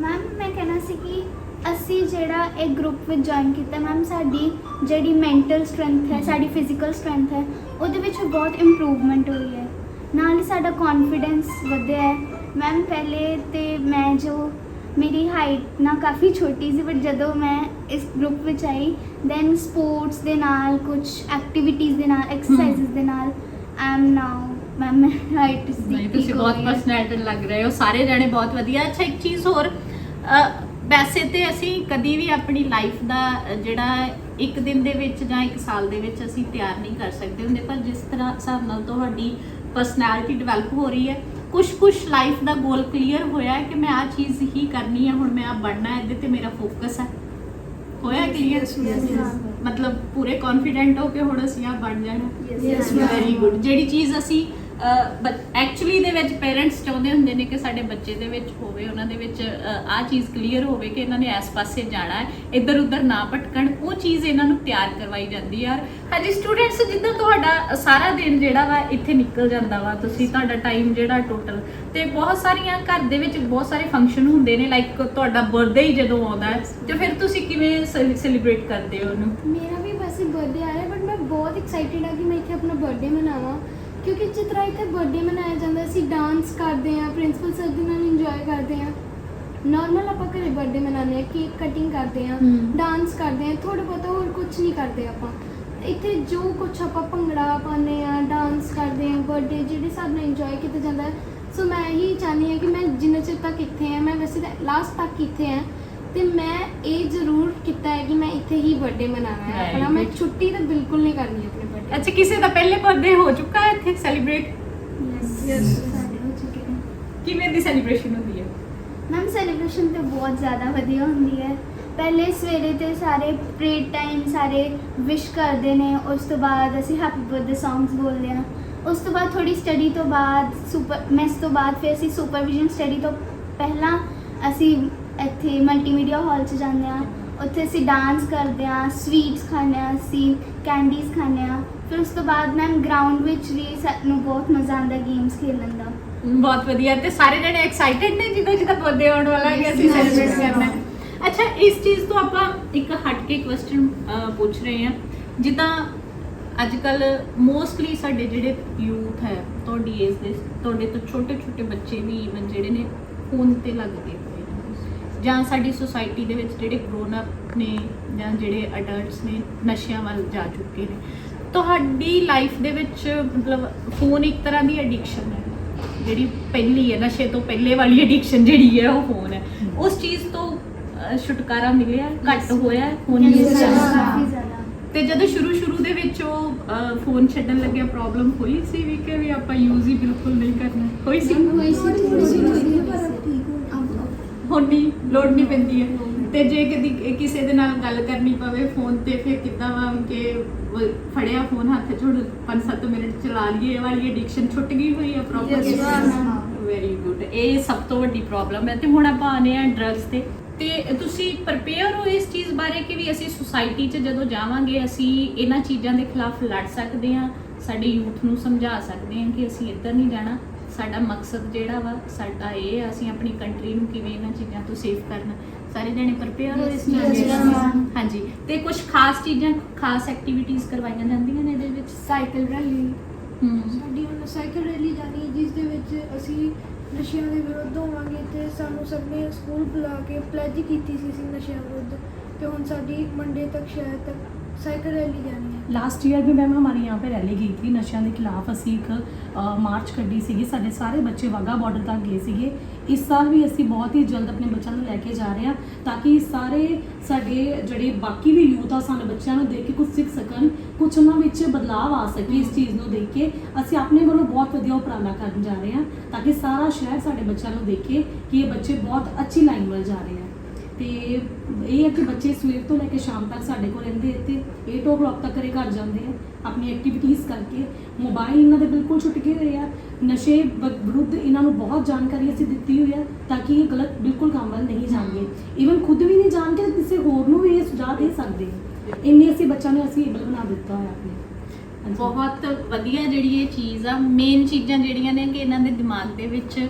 ਮੈਮ ਮੈਂ ਕਹਿਣਾ ਸੀ ਕਿ ਅਸੀਂ ਜਿਹੜਾ ਇਹ ਗਰੁੱਪ ਵਿੱਚ ਜੁਆਇਨ ਕੀਤਾ ਮੈਮ ਸਾਡੀ ਜਿਹੜੀ ਮੈਂਟਲ ਸਟਰੈਂਥ ਹੈ ਸਾਡੀ ਫਿਜ਼ੀਕਲ ਸਟਰੈਂਥ ਹੈ ਉਹਦੇ ਵਿੱਚ ਬਹੁਤ ਇੰਪਰੂਵਮੈਂਟ ਹੋਈ ਹੈ। ਨਾਲ ਹੀ ਸਾਡਾ ਕੌਨਫੀਡੈਂਸ ਵਧਿਆ ਹੈ। ਮੈਮ ਪਹਿਲੇ ਤੇ ਮੈਂ ਜੋ ਮੇਰੀ ਹਾਈਟ ਨਾ ਕਾਫੀ ਛੋਟੀ ਸੀ ਬਟ ਜਦੋਂ ਮੈਂ ਇਸ ਗਰੁੱਪ ਵਿੱਚ ਆਈ ਦੈਨ ਸਪੋਰਟਸ ਦੇ ਨਾਲ ਕੁਝ ਐਕਟੀਵਿਟੀਜ਼ ਦੇ ਨਾਲ ਐਕਸਰਸਾਈਜ਼ਸ ਦੇ ਨਾਲ I am now ma'am height ਸੀ ਤੁਸੀਂ ਬਹੁਤ ਪਰਸਨੈਲਿਟੀ ਲੱਗ ਰਹੇ ਹੋ ਸਾਰੇ ਜਣੇ ਬਹੁਤ ਵਧੀਆ। ਅੱਛਾ ਇੱਕ ਚੀਜ਼ ਹੋਰ ਵੈਸੇ ਤੇ ਅਸੀਂ ਕਦੀ ਵੀ ਆਪਣੀ ਲਾਈਫ ਦਾ ਜਿਹੜਾ ਇੱਕ ਦਿਨ ਦੇ ਵਿੱਚ ਜਾਂ ਇੱਕ ਸਾਲ ਦੇ ਵਿੱਚ ਅਸੀਂ ਤਿਆਰ ਨਹੀਂ ਕਰ ਸਕਦੇ ਹੁੰਦੇ ਪਰ ਜਿਸ ਤਰ੍ਹਾਂ ਹਿਸਾਬ ਨਾਲ ਤੁਹਾਡੀ ਪਰਸਨੈਲਿਟੀ ਡਿਵੈਲਪ ਹੋ ਰਹੀ ਹੈ ਕੁਝ ਕੁਝ ਲਾਈਫ ਦਾ ਗੋਲ ਕਲੀਅਰ ਹੋਇਆ ਹੈ ਕਿ ਮੈਂ ਆ ਚੀਜ਼ ਹੀ ਕਰਨੀ ਹੈ ਹੁਣ ਮੈਂ ਆ ਬਣਨਾ ਹੈ ਇਹਦੇ ਤੇ ਮੇਰਾ ਫੋਕਸ ਹੈ? ਹੋਇਆ ਕਲੀਅਰ ਮਤਲਬ ਪੂਰੇ ਕੌਨਫੀਡੈਂਟ ਹੋ ਕੇ ਹੁਣ ਅਸੀਂ ਆ ਬਣ ਜਾਣਾ? Yes, ਵੈਰੀ ਗੁੱਡ ਜਿਹੜੀ ਚੀਜ਼ ਅਸੀਂ ਐਕਚੁਅਲੀ ਦੇ ਵਿੱਚ ਪੇਰੈਂਟਸ ਚਾਹੁੰਦੇ ਹੁੰਦੇ ਨੇ ਕਿ ਸਾਡੇ ਬੱਚੇ ਦੇ ਵਿੱਚ ਹੋਵੇ, ਉਹਨਾਂ ਦੇ ਵਿੱਚ ਆ ਚੀਜ਼ ਕਲੀਅਰ ਹੋਵੇ ਕਿ ਇਹਨਾਂ ਨੇ ਇਸ ਪਾਸੇ ਜਾਣਾ ਹੈ ਇੱਧਰ ਉੱਧਰ ਨਾ ਭਟਕਣ, ਉਹ ਚੀਜ਼ ਇਹਨਾਂ ਨੂੰ ਤਿਆਰ ਕਰਵਾਈ ਜਾਂਦੀ ਹੈ। ਹਾਂਜੀ ਸਟੂਡੈਂਟਸ ਜਿੱਦਾਂ ਤੁਹਾਡਾ ਸਾਰਾ ਦਿਨ ਜਿਹੜਾ ਵਾ ਇੱਥੇ ਨਿਕਲ ਜਾਂਦਾ ਵਾ, ਤੁਸੀਂ ਤੁਹਾਡਾ ਟਾਈਮ ਜਿਹੜਾ ਟੋਟਲ ਤੇ ਬਹੁਤ ਸਾਰੀਆਂ ਘਰ ਦੇ ਵਿੱਚ ਬਹੁਤ ਸਾਰੇ ਫੰਕਸ਼ਨ ਹੁੰਦੇ ਨੇ ਲਾਈਕ ਤੁਹਾਡਾ ਬਰਥਡੇ ਹੀ ਜਦੋਂ ਆਉਂਦਾ ਹੈ, ਤੇ ਫਿਰ ਤੁਸੀਂ ਕਿਵੇਂ ਸੈਲੀਬ੍ਰੇਟ ਕਰਦੇ ਹੋ ਉਹਨੂੰ? ਮੇਰਾ ਵੀ ਬਸ ਬਰਥਡੇ ਆ ਰਿਹਾ ਬਟ ਮੈਂ ਬਹੁਤ ਐਕਸਾਈਟਿਡ ਆ ਕਿ ਮੈਂ ਇੱਥੇ ਆਪਣਾ ਬਰਥਡੇ ਮਨਾਵਾਂ। ਕਿਉਂਕਿ ਜਿਸ ਤਰ੍ਹਾਂ ਇੱਥੇ ਬਰਥਡੇ ਮਨਾਇਆ ਜਾਂਦਾ ਅਸੀਂ ਡਾਂਸ ਕਰਦੇ ਆ ਪ੍ਰਿੰਸੀਪਲ ਸਰ ਦੇ ਨਾਲ ਇੰਜੋਏ ਕਰਦੇ ਆ ਨਾਰਮਲ ਆਪਾਂ ਘਰੇ ਬਰਥਡੇ ਮਨਾਉਂਦੇ ਆ ਕੇਕ ਕਟਿੰਗ ਕਰਦੇ ਆ ਹਮ। ਡਾਂਸ ਕਰਦੇ ਆ ਥੋੜਾ ਬਹੁਤਾ ਹੋਰ ਕੁਝ ਨਹੀਂ ਕਰਦੇ ਆਪਾਂ। ਇੱਥੇ ਜੋ ਕੁਝ ਆਪਾਂ ਭੰਗੜਾ ਪਾਉਂਦੇ ਆ ਡਾਂਸ ਕਰਦੇ ਆ ਬਰਥਡੇ ਜਿਹੜੇ ਹਿਸਾਬ ਨਾਲ ਇੰਜੋਏ ਕੀਤਾ ਜਾਂਦਾ ਸੋ ਮੈਂ ਇਹੀ ਚਾਹੁੰਦੀ ਹਾਂ ਕਿ ਮੈਂ ਜਿੰਨੇ ਚਿਰ ਤੱਕ ਇੱਥੇ ਆ ਮੈਂ ਵੈਸੇ ਲਾਸਟ ਤੱਕ ਇੱਥੇ ਆ ਤੇ ਮੈਂ ਇਹ ਜ਼ਰੂਰ ਕੀਤਾ ਹੈ ਕਿ ਮੈਂ ਇੱਥੇ ਹੀ ਬਰਥਡੇ ਮਨਾਉਣਾ ਹੈ। Very ਆਪਣਾ ਮੈਂ good. ਛੁੱਟੀ ਤਾਂ ਬਿਲਕੁਲ ਨਹੀਂ ਕਰਨੀ ਆਪਣੇ ਬਰਥਡੇ ਅੱਛਾ ਕਿਸੇ ਦਾ ਪਹਿਲੇ ਬਰਥਡੇ ਹੋ ਚੁੱਕਾ ਹੈ ਇੱਥੇ ਸੈਲੀਬ੍ਰੇਟ ਯੈਸ ਸਾਡੇ ਹੋ ਚੁੱਕੇ ਨੇ। ਕਿਵੇਂ ਦੀ ਸੈਲੀਬ੍ਰੇਸ਼ਨ ਹੁੰਦੀ ਹੈ? ਮੈਮ ਸੈਲੀਬ੍ਰੇਸ਼ਨ ਤੇ ਬਹੁਤ ਜ਼ਿਆਦਾ ਵਧੀਆ ਹੁੰਦੀ ਹੈ। ਪਹਿਲੇ ਸਵੇਰੇ ਤੇ ਸਾਰੇ ਪ੍ਰੇਅਰ ਟਾਈਮ ਸਾਰੇ ਵਿਸ਼ ਕਰਦੇ ਨੇ ਉਸ ਤੋਂ ਬਾਅਦ ਅਸੀਂ ਹੈਪੀ ਬਰਥਡੇ ਸੌਂਗਸ ਬੋਲਦੇ ਹਾਂ। ਉਸ ਤੋਂ ਬਾਅਦ ਥੋੜੀ ਸਟੱਡੀ ਤੋਂ ਬਾਅਦ ਸੁਪਰ ਮੈਸ ਤੋਂ ਬਾਅਦ ਫਿਰ ਅਸੀਂ ਸੁਪਰਵਿਜ਼ਨ ਸਟੱਡੀ ਤੋਂ ਪਹਿਲਾਂ ਅਸੀਂ ਇੱਥੇ ਮਲਟੀਮੀਡੀਆ ਹਾਲ 'ਚ ਜਾਂਦੇ ਹਾਂ। ਉੱਥੇ ਅਸੀਂ ਡਾਂਸ ਕਰਦੇ ਹਾਂ ਸਵੀਟਸ ਖਾਂਦੇ ਹਾਂ ਅਸੀਂ ਕੈਂਡੀਜ਼ ਖਾਂਦੇ ਹਾਂ। ਫਿਰ ਉਸ ਤੋਂ ਬਾਅਦ ਮੈਮ ਗਰਾਊਂਡ ਵਿੱਚ ਵੀ ਸਾਨੂੰ ਬਹੁਤ ਮਜ਼ਾ ਆਉਂਦਾ ਗੇਮਸ ਖੇਡਣ ਦਾ। ਬਹੁਤ ਵਧੀਆ ਤੇ ਸਾਰੇ ਜਣੇ ਐਕਸਾਈਟਿਡ ਨੇ ਜਿੱਦਾਂ ਜਿੱਦਾਂ ਬਰਥਡੇ ਆਉਣ ਵਾਲਾ ਹੈ ਕਿ ਅਸੀਂ ਸੈਲੀਬ੍ਰੇਟ. ਕਰਨਾ ਹੈ। ਅੱਛਾ ਇਸ ਚੀਜ਼ ਤੋਂ ਆਪਾਂ ਇੱਕ ਹਟ ਕੇ ਕੁਐਸਚਨ ਪੁੱਛ ਰਹੇ ਹਾਂ। ਜਿੱਦਾਂ ਅੱਜ ਕੱਲ ਮੋਸਟਲੀ ਸਾਡੇ ਜਿਹੜੇ ਯੂਥ ਹੈ ਤੁਹਾਡੀ ਏਜ ਦੇ ਤੁਹਾਡੇ ਤੋਂ ਛੋਟੇ ਛੋਟੇ ਬੱਚੇ ਵੀ ਇਵਨ ਜਿਹੜੇ ਨੇ ਫੋਨ ਤੇ ਲੱਗਦੇ ਜਾਂ ਸਾਡੀ ਸੋਸਾਇਟੀ ਦੇ ਵਿੱਚ ਜਿਹੜੇ ਗਰੋਨ ਅਪ ਨੇ ਜਾਂ ਜਿਹੜੇ ਅਡਲਟਸ ਨੇ ਨਸ਼ਿਆਂ ਵੱਲ ਜਾ ਚੁੱਕੇ ਨੇ। ਤੁਹਾਡੀ ਲਾਈਫ ਦੇ ਵਿੱਚ ਮਤਲਬ ਫੋਨ ਇੱਕ ਤਰ੍ਹਾਂ ਦੀ ਐਡਿਕਸ਼ਨ ਹੈ। ਜਿਹੜੀ ਪਹਿਲੀ ਹੈ ਨਸ਼ੇ ਤੋਂ ਪਹਿਲੇ ਵਾਲੀ ਐਡਿਕਸ਼ਨ ਜਿਹੜੀ ਹੈ ਉਹ ਫੋਨ ਹੈ। ਉਸ ਚੀਜ਼ ਤੋਂ ਛੁਟਕਾਰਾ ਮਿਲਿਆ ਘੱਟ ਹੋਇਆ ਫੋਨ ਯੂਜ਼ ਕਾਫੀ ਜ਼ਿਆਦਾ। ਤੇ ਜਦੋਂ ਸ਼ੁਰੂ ਸ਼ੁਰੂ ਦੇ ਵਿੱਚ ਉਹ ਫੋਨ ਛੱਡਣ ਲੱਗਿਆ ਪ੍ਰੋਬਲਮ ਹੋਈ ਸੀ ਵੀ ਕਿ ਵੀ ਆਪਾਂ ਯੂਜ਼ ਹੀ ਬਿਲਕੁਲ ਨਹੀਂ ਕਰਨਾ? ਹੋਈ ਸੀ? ਹੋਈ ਸੀ ਥੋੜੀ ਪਰ ਠੀਕ ਹੋ ਹੁਣ ਲੋੜ ਨਹੀਂ ਪੈਂਦੀ ਹੈ ਤੇ ਜੇ ਕਦੀ ਕਿਸੇ ਦੇ ਨਾਲ ਗੱਲ ਕਰਨੀ ਪਵੇ ਫੋਨ ਤੇ ਫਿਰ ਕਿੱਦਾਂ ਵਾ ਕਿ ਫੜਿਆ ਫੋਨ ਹੱਥ 'ਚ ਹੁਣ 5-7 ਮਿੰਟ ਚਲਾ ਲਈਏ ਇਹ ਵਾਲੀ ਐਡਿਕਸ਼ਨ ਛੁੱਟ ਗਈ ਹੋਈ ਆ ਪ੍ਰੋਪਰ ma'am. ਵੈਰੀ ਗੁੱਡ ਇਹ ਸਭ ਤੋਂ ਵੱਡੀ ਪ੍ਰੋਬਲਮ ਹੈ। ਤੇ ਹੁਣ ਆਪਾਂ ਆਨੇ ਆ ਡਰੱਗਸ ਤੇ। ਤੇ ਤੁਸੀਂ ਪ੍ਰਪੇਅਰ ਹੋ ਇਸ ਚੀਜ਼ ਬਾਰੇ ਕਿ ਵੀ ਅਸੀਂ ਸੁਸਾਇਟੀ 'ਚ ਜਦੋਂ ਜਾਵਾਂਗੇ ਅਸੀਂ ਇਹਨਾਂ ਚੀਜ਼ਾਂ ਦੇ ਖਿਲਾਫ ਲੜ ਸਕਦੇ ਹਾਂ ਸਾਡੇ ਯੂਥ ਨੂੰ ਸਮਝਾ ਸਕਦੇ ਹਾਂ ਕਿ ਅਸੀਂ ਇੱਧਰ ਨਹੀਂ ਜਾਣਾ। ਸਾਡਾ ਮਕਸਦ ਜਿਹੜਾ ਵਾ ਸਾਡਾ ਇਹ ਆ ਅਸੀਂ ਆਪਣੀ ਕੰਟਰੀ ਨੂੰ ਕਿਵੇਂ ਇਹਨਾਂ ਚੀਜ਼ਾਂ ਤੋਂ ਸੇਫ ਕਰਨਾ। ਸਾਰੇ ਜਣੇ ਪ੍ਰਪੇਅਰ ਹੋ ਇਸ ਚੀਜ਼ ਹਾਂਜੀ। ਤੇ ਕੁਝ ਖਾਸ ਚੀਜ਼ਾਂ ਖਾਸ ਐਕਟੀਵਿਟੀਆਂ ਕਰਵਾਈਆਂ ਜਾਂਦੀਆਂ ਨੇ ਇਹਦੇ ਵਿੱਚ? ਸਾਈਕਲ ਰੈਲੀ ਸਾਡੀ ਹੁਣ ਸਾਈਕਲ ਰੈਲੀ ਜਾਣੀ ਹੈ ਜਿਸ ਦੇ ਵਿੱਚ ਅਸੀਂ ਨਸ਼ਿਆਂ ਦੇ ਵਿਰੁੱਧ ਹੋਵਾਂਗੇ ਤੇ ਸਾਨੂੰ ਸਭ ਨੇ ਸਕੂਲ ਬੁਲਾ ਕੇ ਪਲੈਜ ਕੀਤੀ ਸੀ ਅਸੀਂ ਨਸ਼ਿਆਂ ਵਿਰੁੱਧ। ਤੇ ਹੁਣ ਸਾਡੀ ਮੰਡੇ ਤੱਕ ਸ਼ਹਿਰ ਤੱਕ ਸਾਈਕਲ ਰੈਲੀ ਜਾਣੀ ਹੈ। ਲਾਸਟ ਈਅਰ ਵੀ ਮੈਮ ਹਮਾਰੀ यहाँ पे रैली गई थी ਨਸ਼ਿਆਂ ਦੇ ਖਿਲਾਫ ਅਸੀਂ ਇੱਕ ਅ, ਮਾਰਚ ਕੱਢੀ ਸੀਗੀ ਸਾਡੇ ਸਾਰੇ ਬੱਚੇ ਵਾਗਾ ਬਾਰਡਰ ਤੱਕ ਗਏ ਸੀਗੇ ਇਸ ਸਾਲ ਵੀ ਅਸੀਂ ਬਹੁਤ ਹੀ ਜਲਦ ਆਪਣੇ ਬੱਚਿਆਂ ਨੂੰ ਲੈ ਕੇ ਜਾ ਰਹੇ ਹਾਂ ਤਾਂ ਕਿ ਸਾਰੇ ਸਾਡੇ ਜਿਹੜੇ ਬਾਕੀ ਵੀ ਯੂਥ ਆ ਸਾਨੂੰ ਬੱਚਿਆਂ ਨੂੰ ਦੇਖ ਕੇ ਕੁਝ ਸਿੱਖ ਸਕਣ ਕੁਝ ਉਹਨਾਂ ਵਿੱਚ ਬਦਲਾਅ ਆ ਸਕੇ ਇਸ ਚੀਜ਼ ਨੂੰ ਦੇਖ ਕੇ ਅਸੀਂ ਆਪਣੇ ਵੱਲੋਂ ਬਹੁਤ ਵਧੀਆ ਉਪਰਾਲਾ ਕਰਨ ਜਾ ਰਹੇ ਹਾਂ ਤਾਂ ਕਿ ਸਾਰਾ ਸ਼ਹਿਰ ਸਾਡੇ ਬੱਚਿਆਂ ਨੂੰ ਦੇਖੇ ਕਿ ਇਹ ਬੱਚੇ ਬਹੁਤ ਅੱਛੀ ਲਾਈਨ ਵੱਲ ਜਾ ਰਹੇ ਆ ਤੇ ਇਹ ਹੈ ਕਿ ਬੱਚੇ ਸਵੇਰ ਤੋਂ ਲੈ ਕੇ ਸ਼ਾਮ ਤੱਕ ਸਾਡੇ ਕੋਲ ਰਹਿੰਦੇ ਇੱਥੇ 8 o'clock ਤੱਕ ਘਰੇ ਘਰ ਜਾਂਦੇ ਆ, ਆਪਣੀ ਐਕਟੀਵਿਟੀਜ਼ ਕਰਕੇ। ਮੋਬਾਈਲ ਇਹਨਾਂ ਦੇ ਬਿਲਕੁਲ ਛੁੱਟ ਗਏ ਹੋਏ ਆ। ਨਸ਼ੇ ਵ- ਵਿਰੁੱਧ ਇਹਨਾਂ ਨੂੰ ਬਹੁਤ ਜਾਣਕਾਰੀ ਅਸੀਂ ਦਿੱਤੀ ਹੋਈ ਆ ਤਾਂ ਕਿ ਇਹ ਗਲਤ ਬਿਲਕੁਲ ਕੰਮ ਵੱਲ ਨਹੀਂ ਜਾਣਗੇ। ਈਵਨ ਖੁਦ ਵੀ ਨਹੀਂ ਜਾਣ ਕੇ ਕਿਸੇ ਹੋਰ ਨੂੰ ਵੀ ਇਹ ਸੁਝਾਅ ਦੇ ਸਕਦੇ ਇੰਨੇ ਅਸੀਂ ਬੱਚਿਆਂ ਨੂੰ ਅਸੀਂ ਏਬਲ ਬਣਾ ਦਿੱਤਾ ਹੋਇਆ ਆਪਣੇ। ਬਹੁਤ ਵਧੀਆ ਜਿਹੜੀ ਇਹ ਚੀਜ਼ ਆ। ਮੇਨ ਚੀਜ਼ਾਂ ਜਿਹੜੀਆਂ ਨੇ ਕਿ ਇਹਨਾਂ ਦੇ ਦਿਮਾਗ ਦੇ ਵਿੱਚ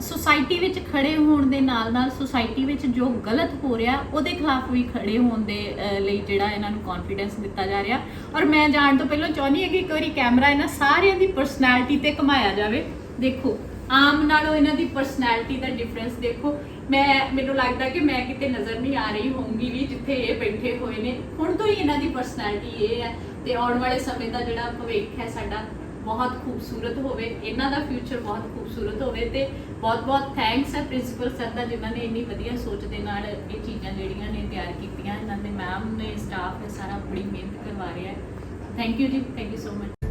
ਸੁਸਾਇਟੀ ਵਿੱਚ ਖੜੇ ਹੋਣ ਦੇ ਨਾਲ ਨਾਲ ਸੁਸਾਇਟੀ ਵਿੱਚ ਜੋ ਗਲਤ ਹੋ ਰਿਹਾ, ਉਹਦੇ ਖਿਲਾਫ ਵੀ ਖੜੇ ਹੋਣ ਦੇ ਲਈ ਜਿਹੜਾ ਇਹਨਾਂ ਨੂੰ ਕੌਨਫੀਡੈਂਸ ਦਿੱਤਾ ਜਾ ਰਿਹਾ। ਔਰ ਮੈਂ ਜਾਣ ਤੋਂ ਪਹਿਲਾਂ ਚਾਹੁੰਦੀ ਹਾਂ ਕਿ ਇੱਕ ਵਾਰੀ ਕੈਮਰਾ ਇਹਨਾਂ ਸਾਰਿਆਂ ਦੀ ਪਰਸਨੈਲਿਟੀ ਤੇ ਘਮਾਇਆ ਜਾਵੇ। ਦੇਖੋ, ਆਮ ਨਾਲੋਂ ਇਹਨਾਂ ਦੀ ਪਰਸਨੈਲਿਟੀ ਦਾ ਡਿਫਰੈਂਸ ਦੇਖੋ। ਮੈਂ, ਮੈਨੂੰ ਲੱਗਦਾ ਕਿ ਮੈਂ ਕਿਤੇ ਨਜ਼ਰ ਨਹੀਂ ਆ ਰਹੀ ਹੋਊਂਗੀ ਵੀ ਜਿੱਥੇ ਇਹ ਬੈਠੇ ਹੋਏ ਨੇ। ਹੁਣ ਤੋਂ ਹੀ ਇਹਨਾਂ ਦੀ ਪਰਸਨੈਲਿਟੀ ਇਹ ਹੈ। ਤੇ ਆਉਣ ਵਾਲੇ ਸਮੇਂ ਦਾ ਜਿਹੜਾ ਭਵਿੱਖ ਹੈ ਸਾਡਾ ਬਹੁਤ ਖੂਬਸੂਰਤ ਹੋਵੇ, ਇਹਨਾਂ ਦਾ ਫਿਊਚਰ ਬਹੁਤ ਖੂਬਸੂਰਤ ਹੋਵੇ ਤੇ ਬਹੁਤ ਬਹੁਤ ਥੈਂਕਸ ਹੈ ਪ੍ਰਿੰਸੀਪਲ ਸਰ ਦਾ, ਜਿਨ੍ਹਾਂ ਨੇ ਇੰਨੀ ਵਧੀਆ ਸੋਚ ਦੇ ਨਾਲ ਇਹ ਚੀਜ਼ਾਂ ਜਿਹੜੀਆਂ ਨੇ ਤਿਆਰ ਕੀਤੀਆਂ। ਇਹਨਾਂ ਦੇ ਮੈਮ ਨੇ ਸਟਾਫ ਨੇ ਸਾਰਾ ਬੜੀ ਮਿਹਨਤ ਕਰਵਾ ਰਿਹਾ ਹੈ। Thank you ji thank you so much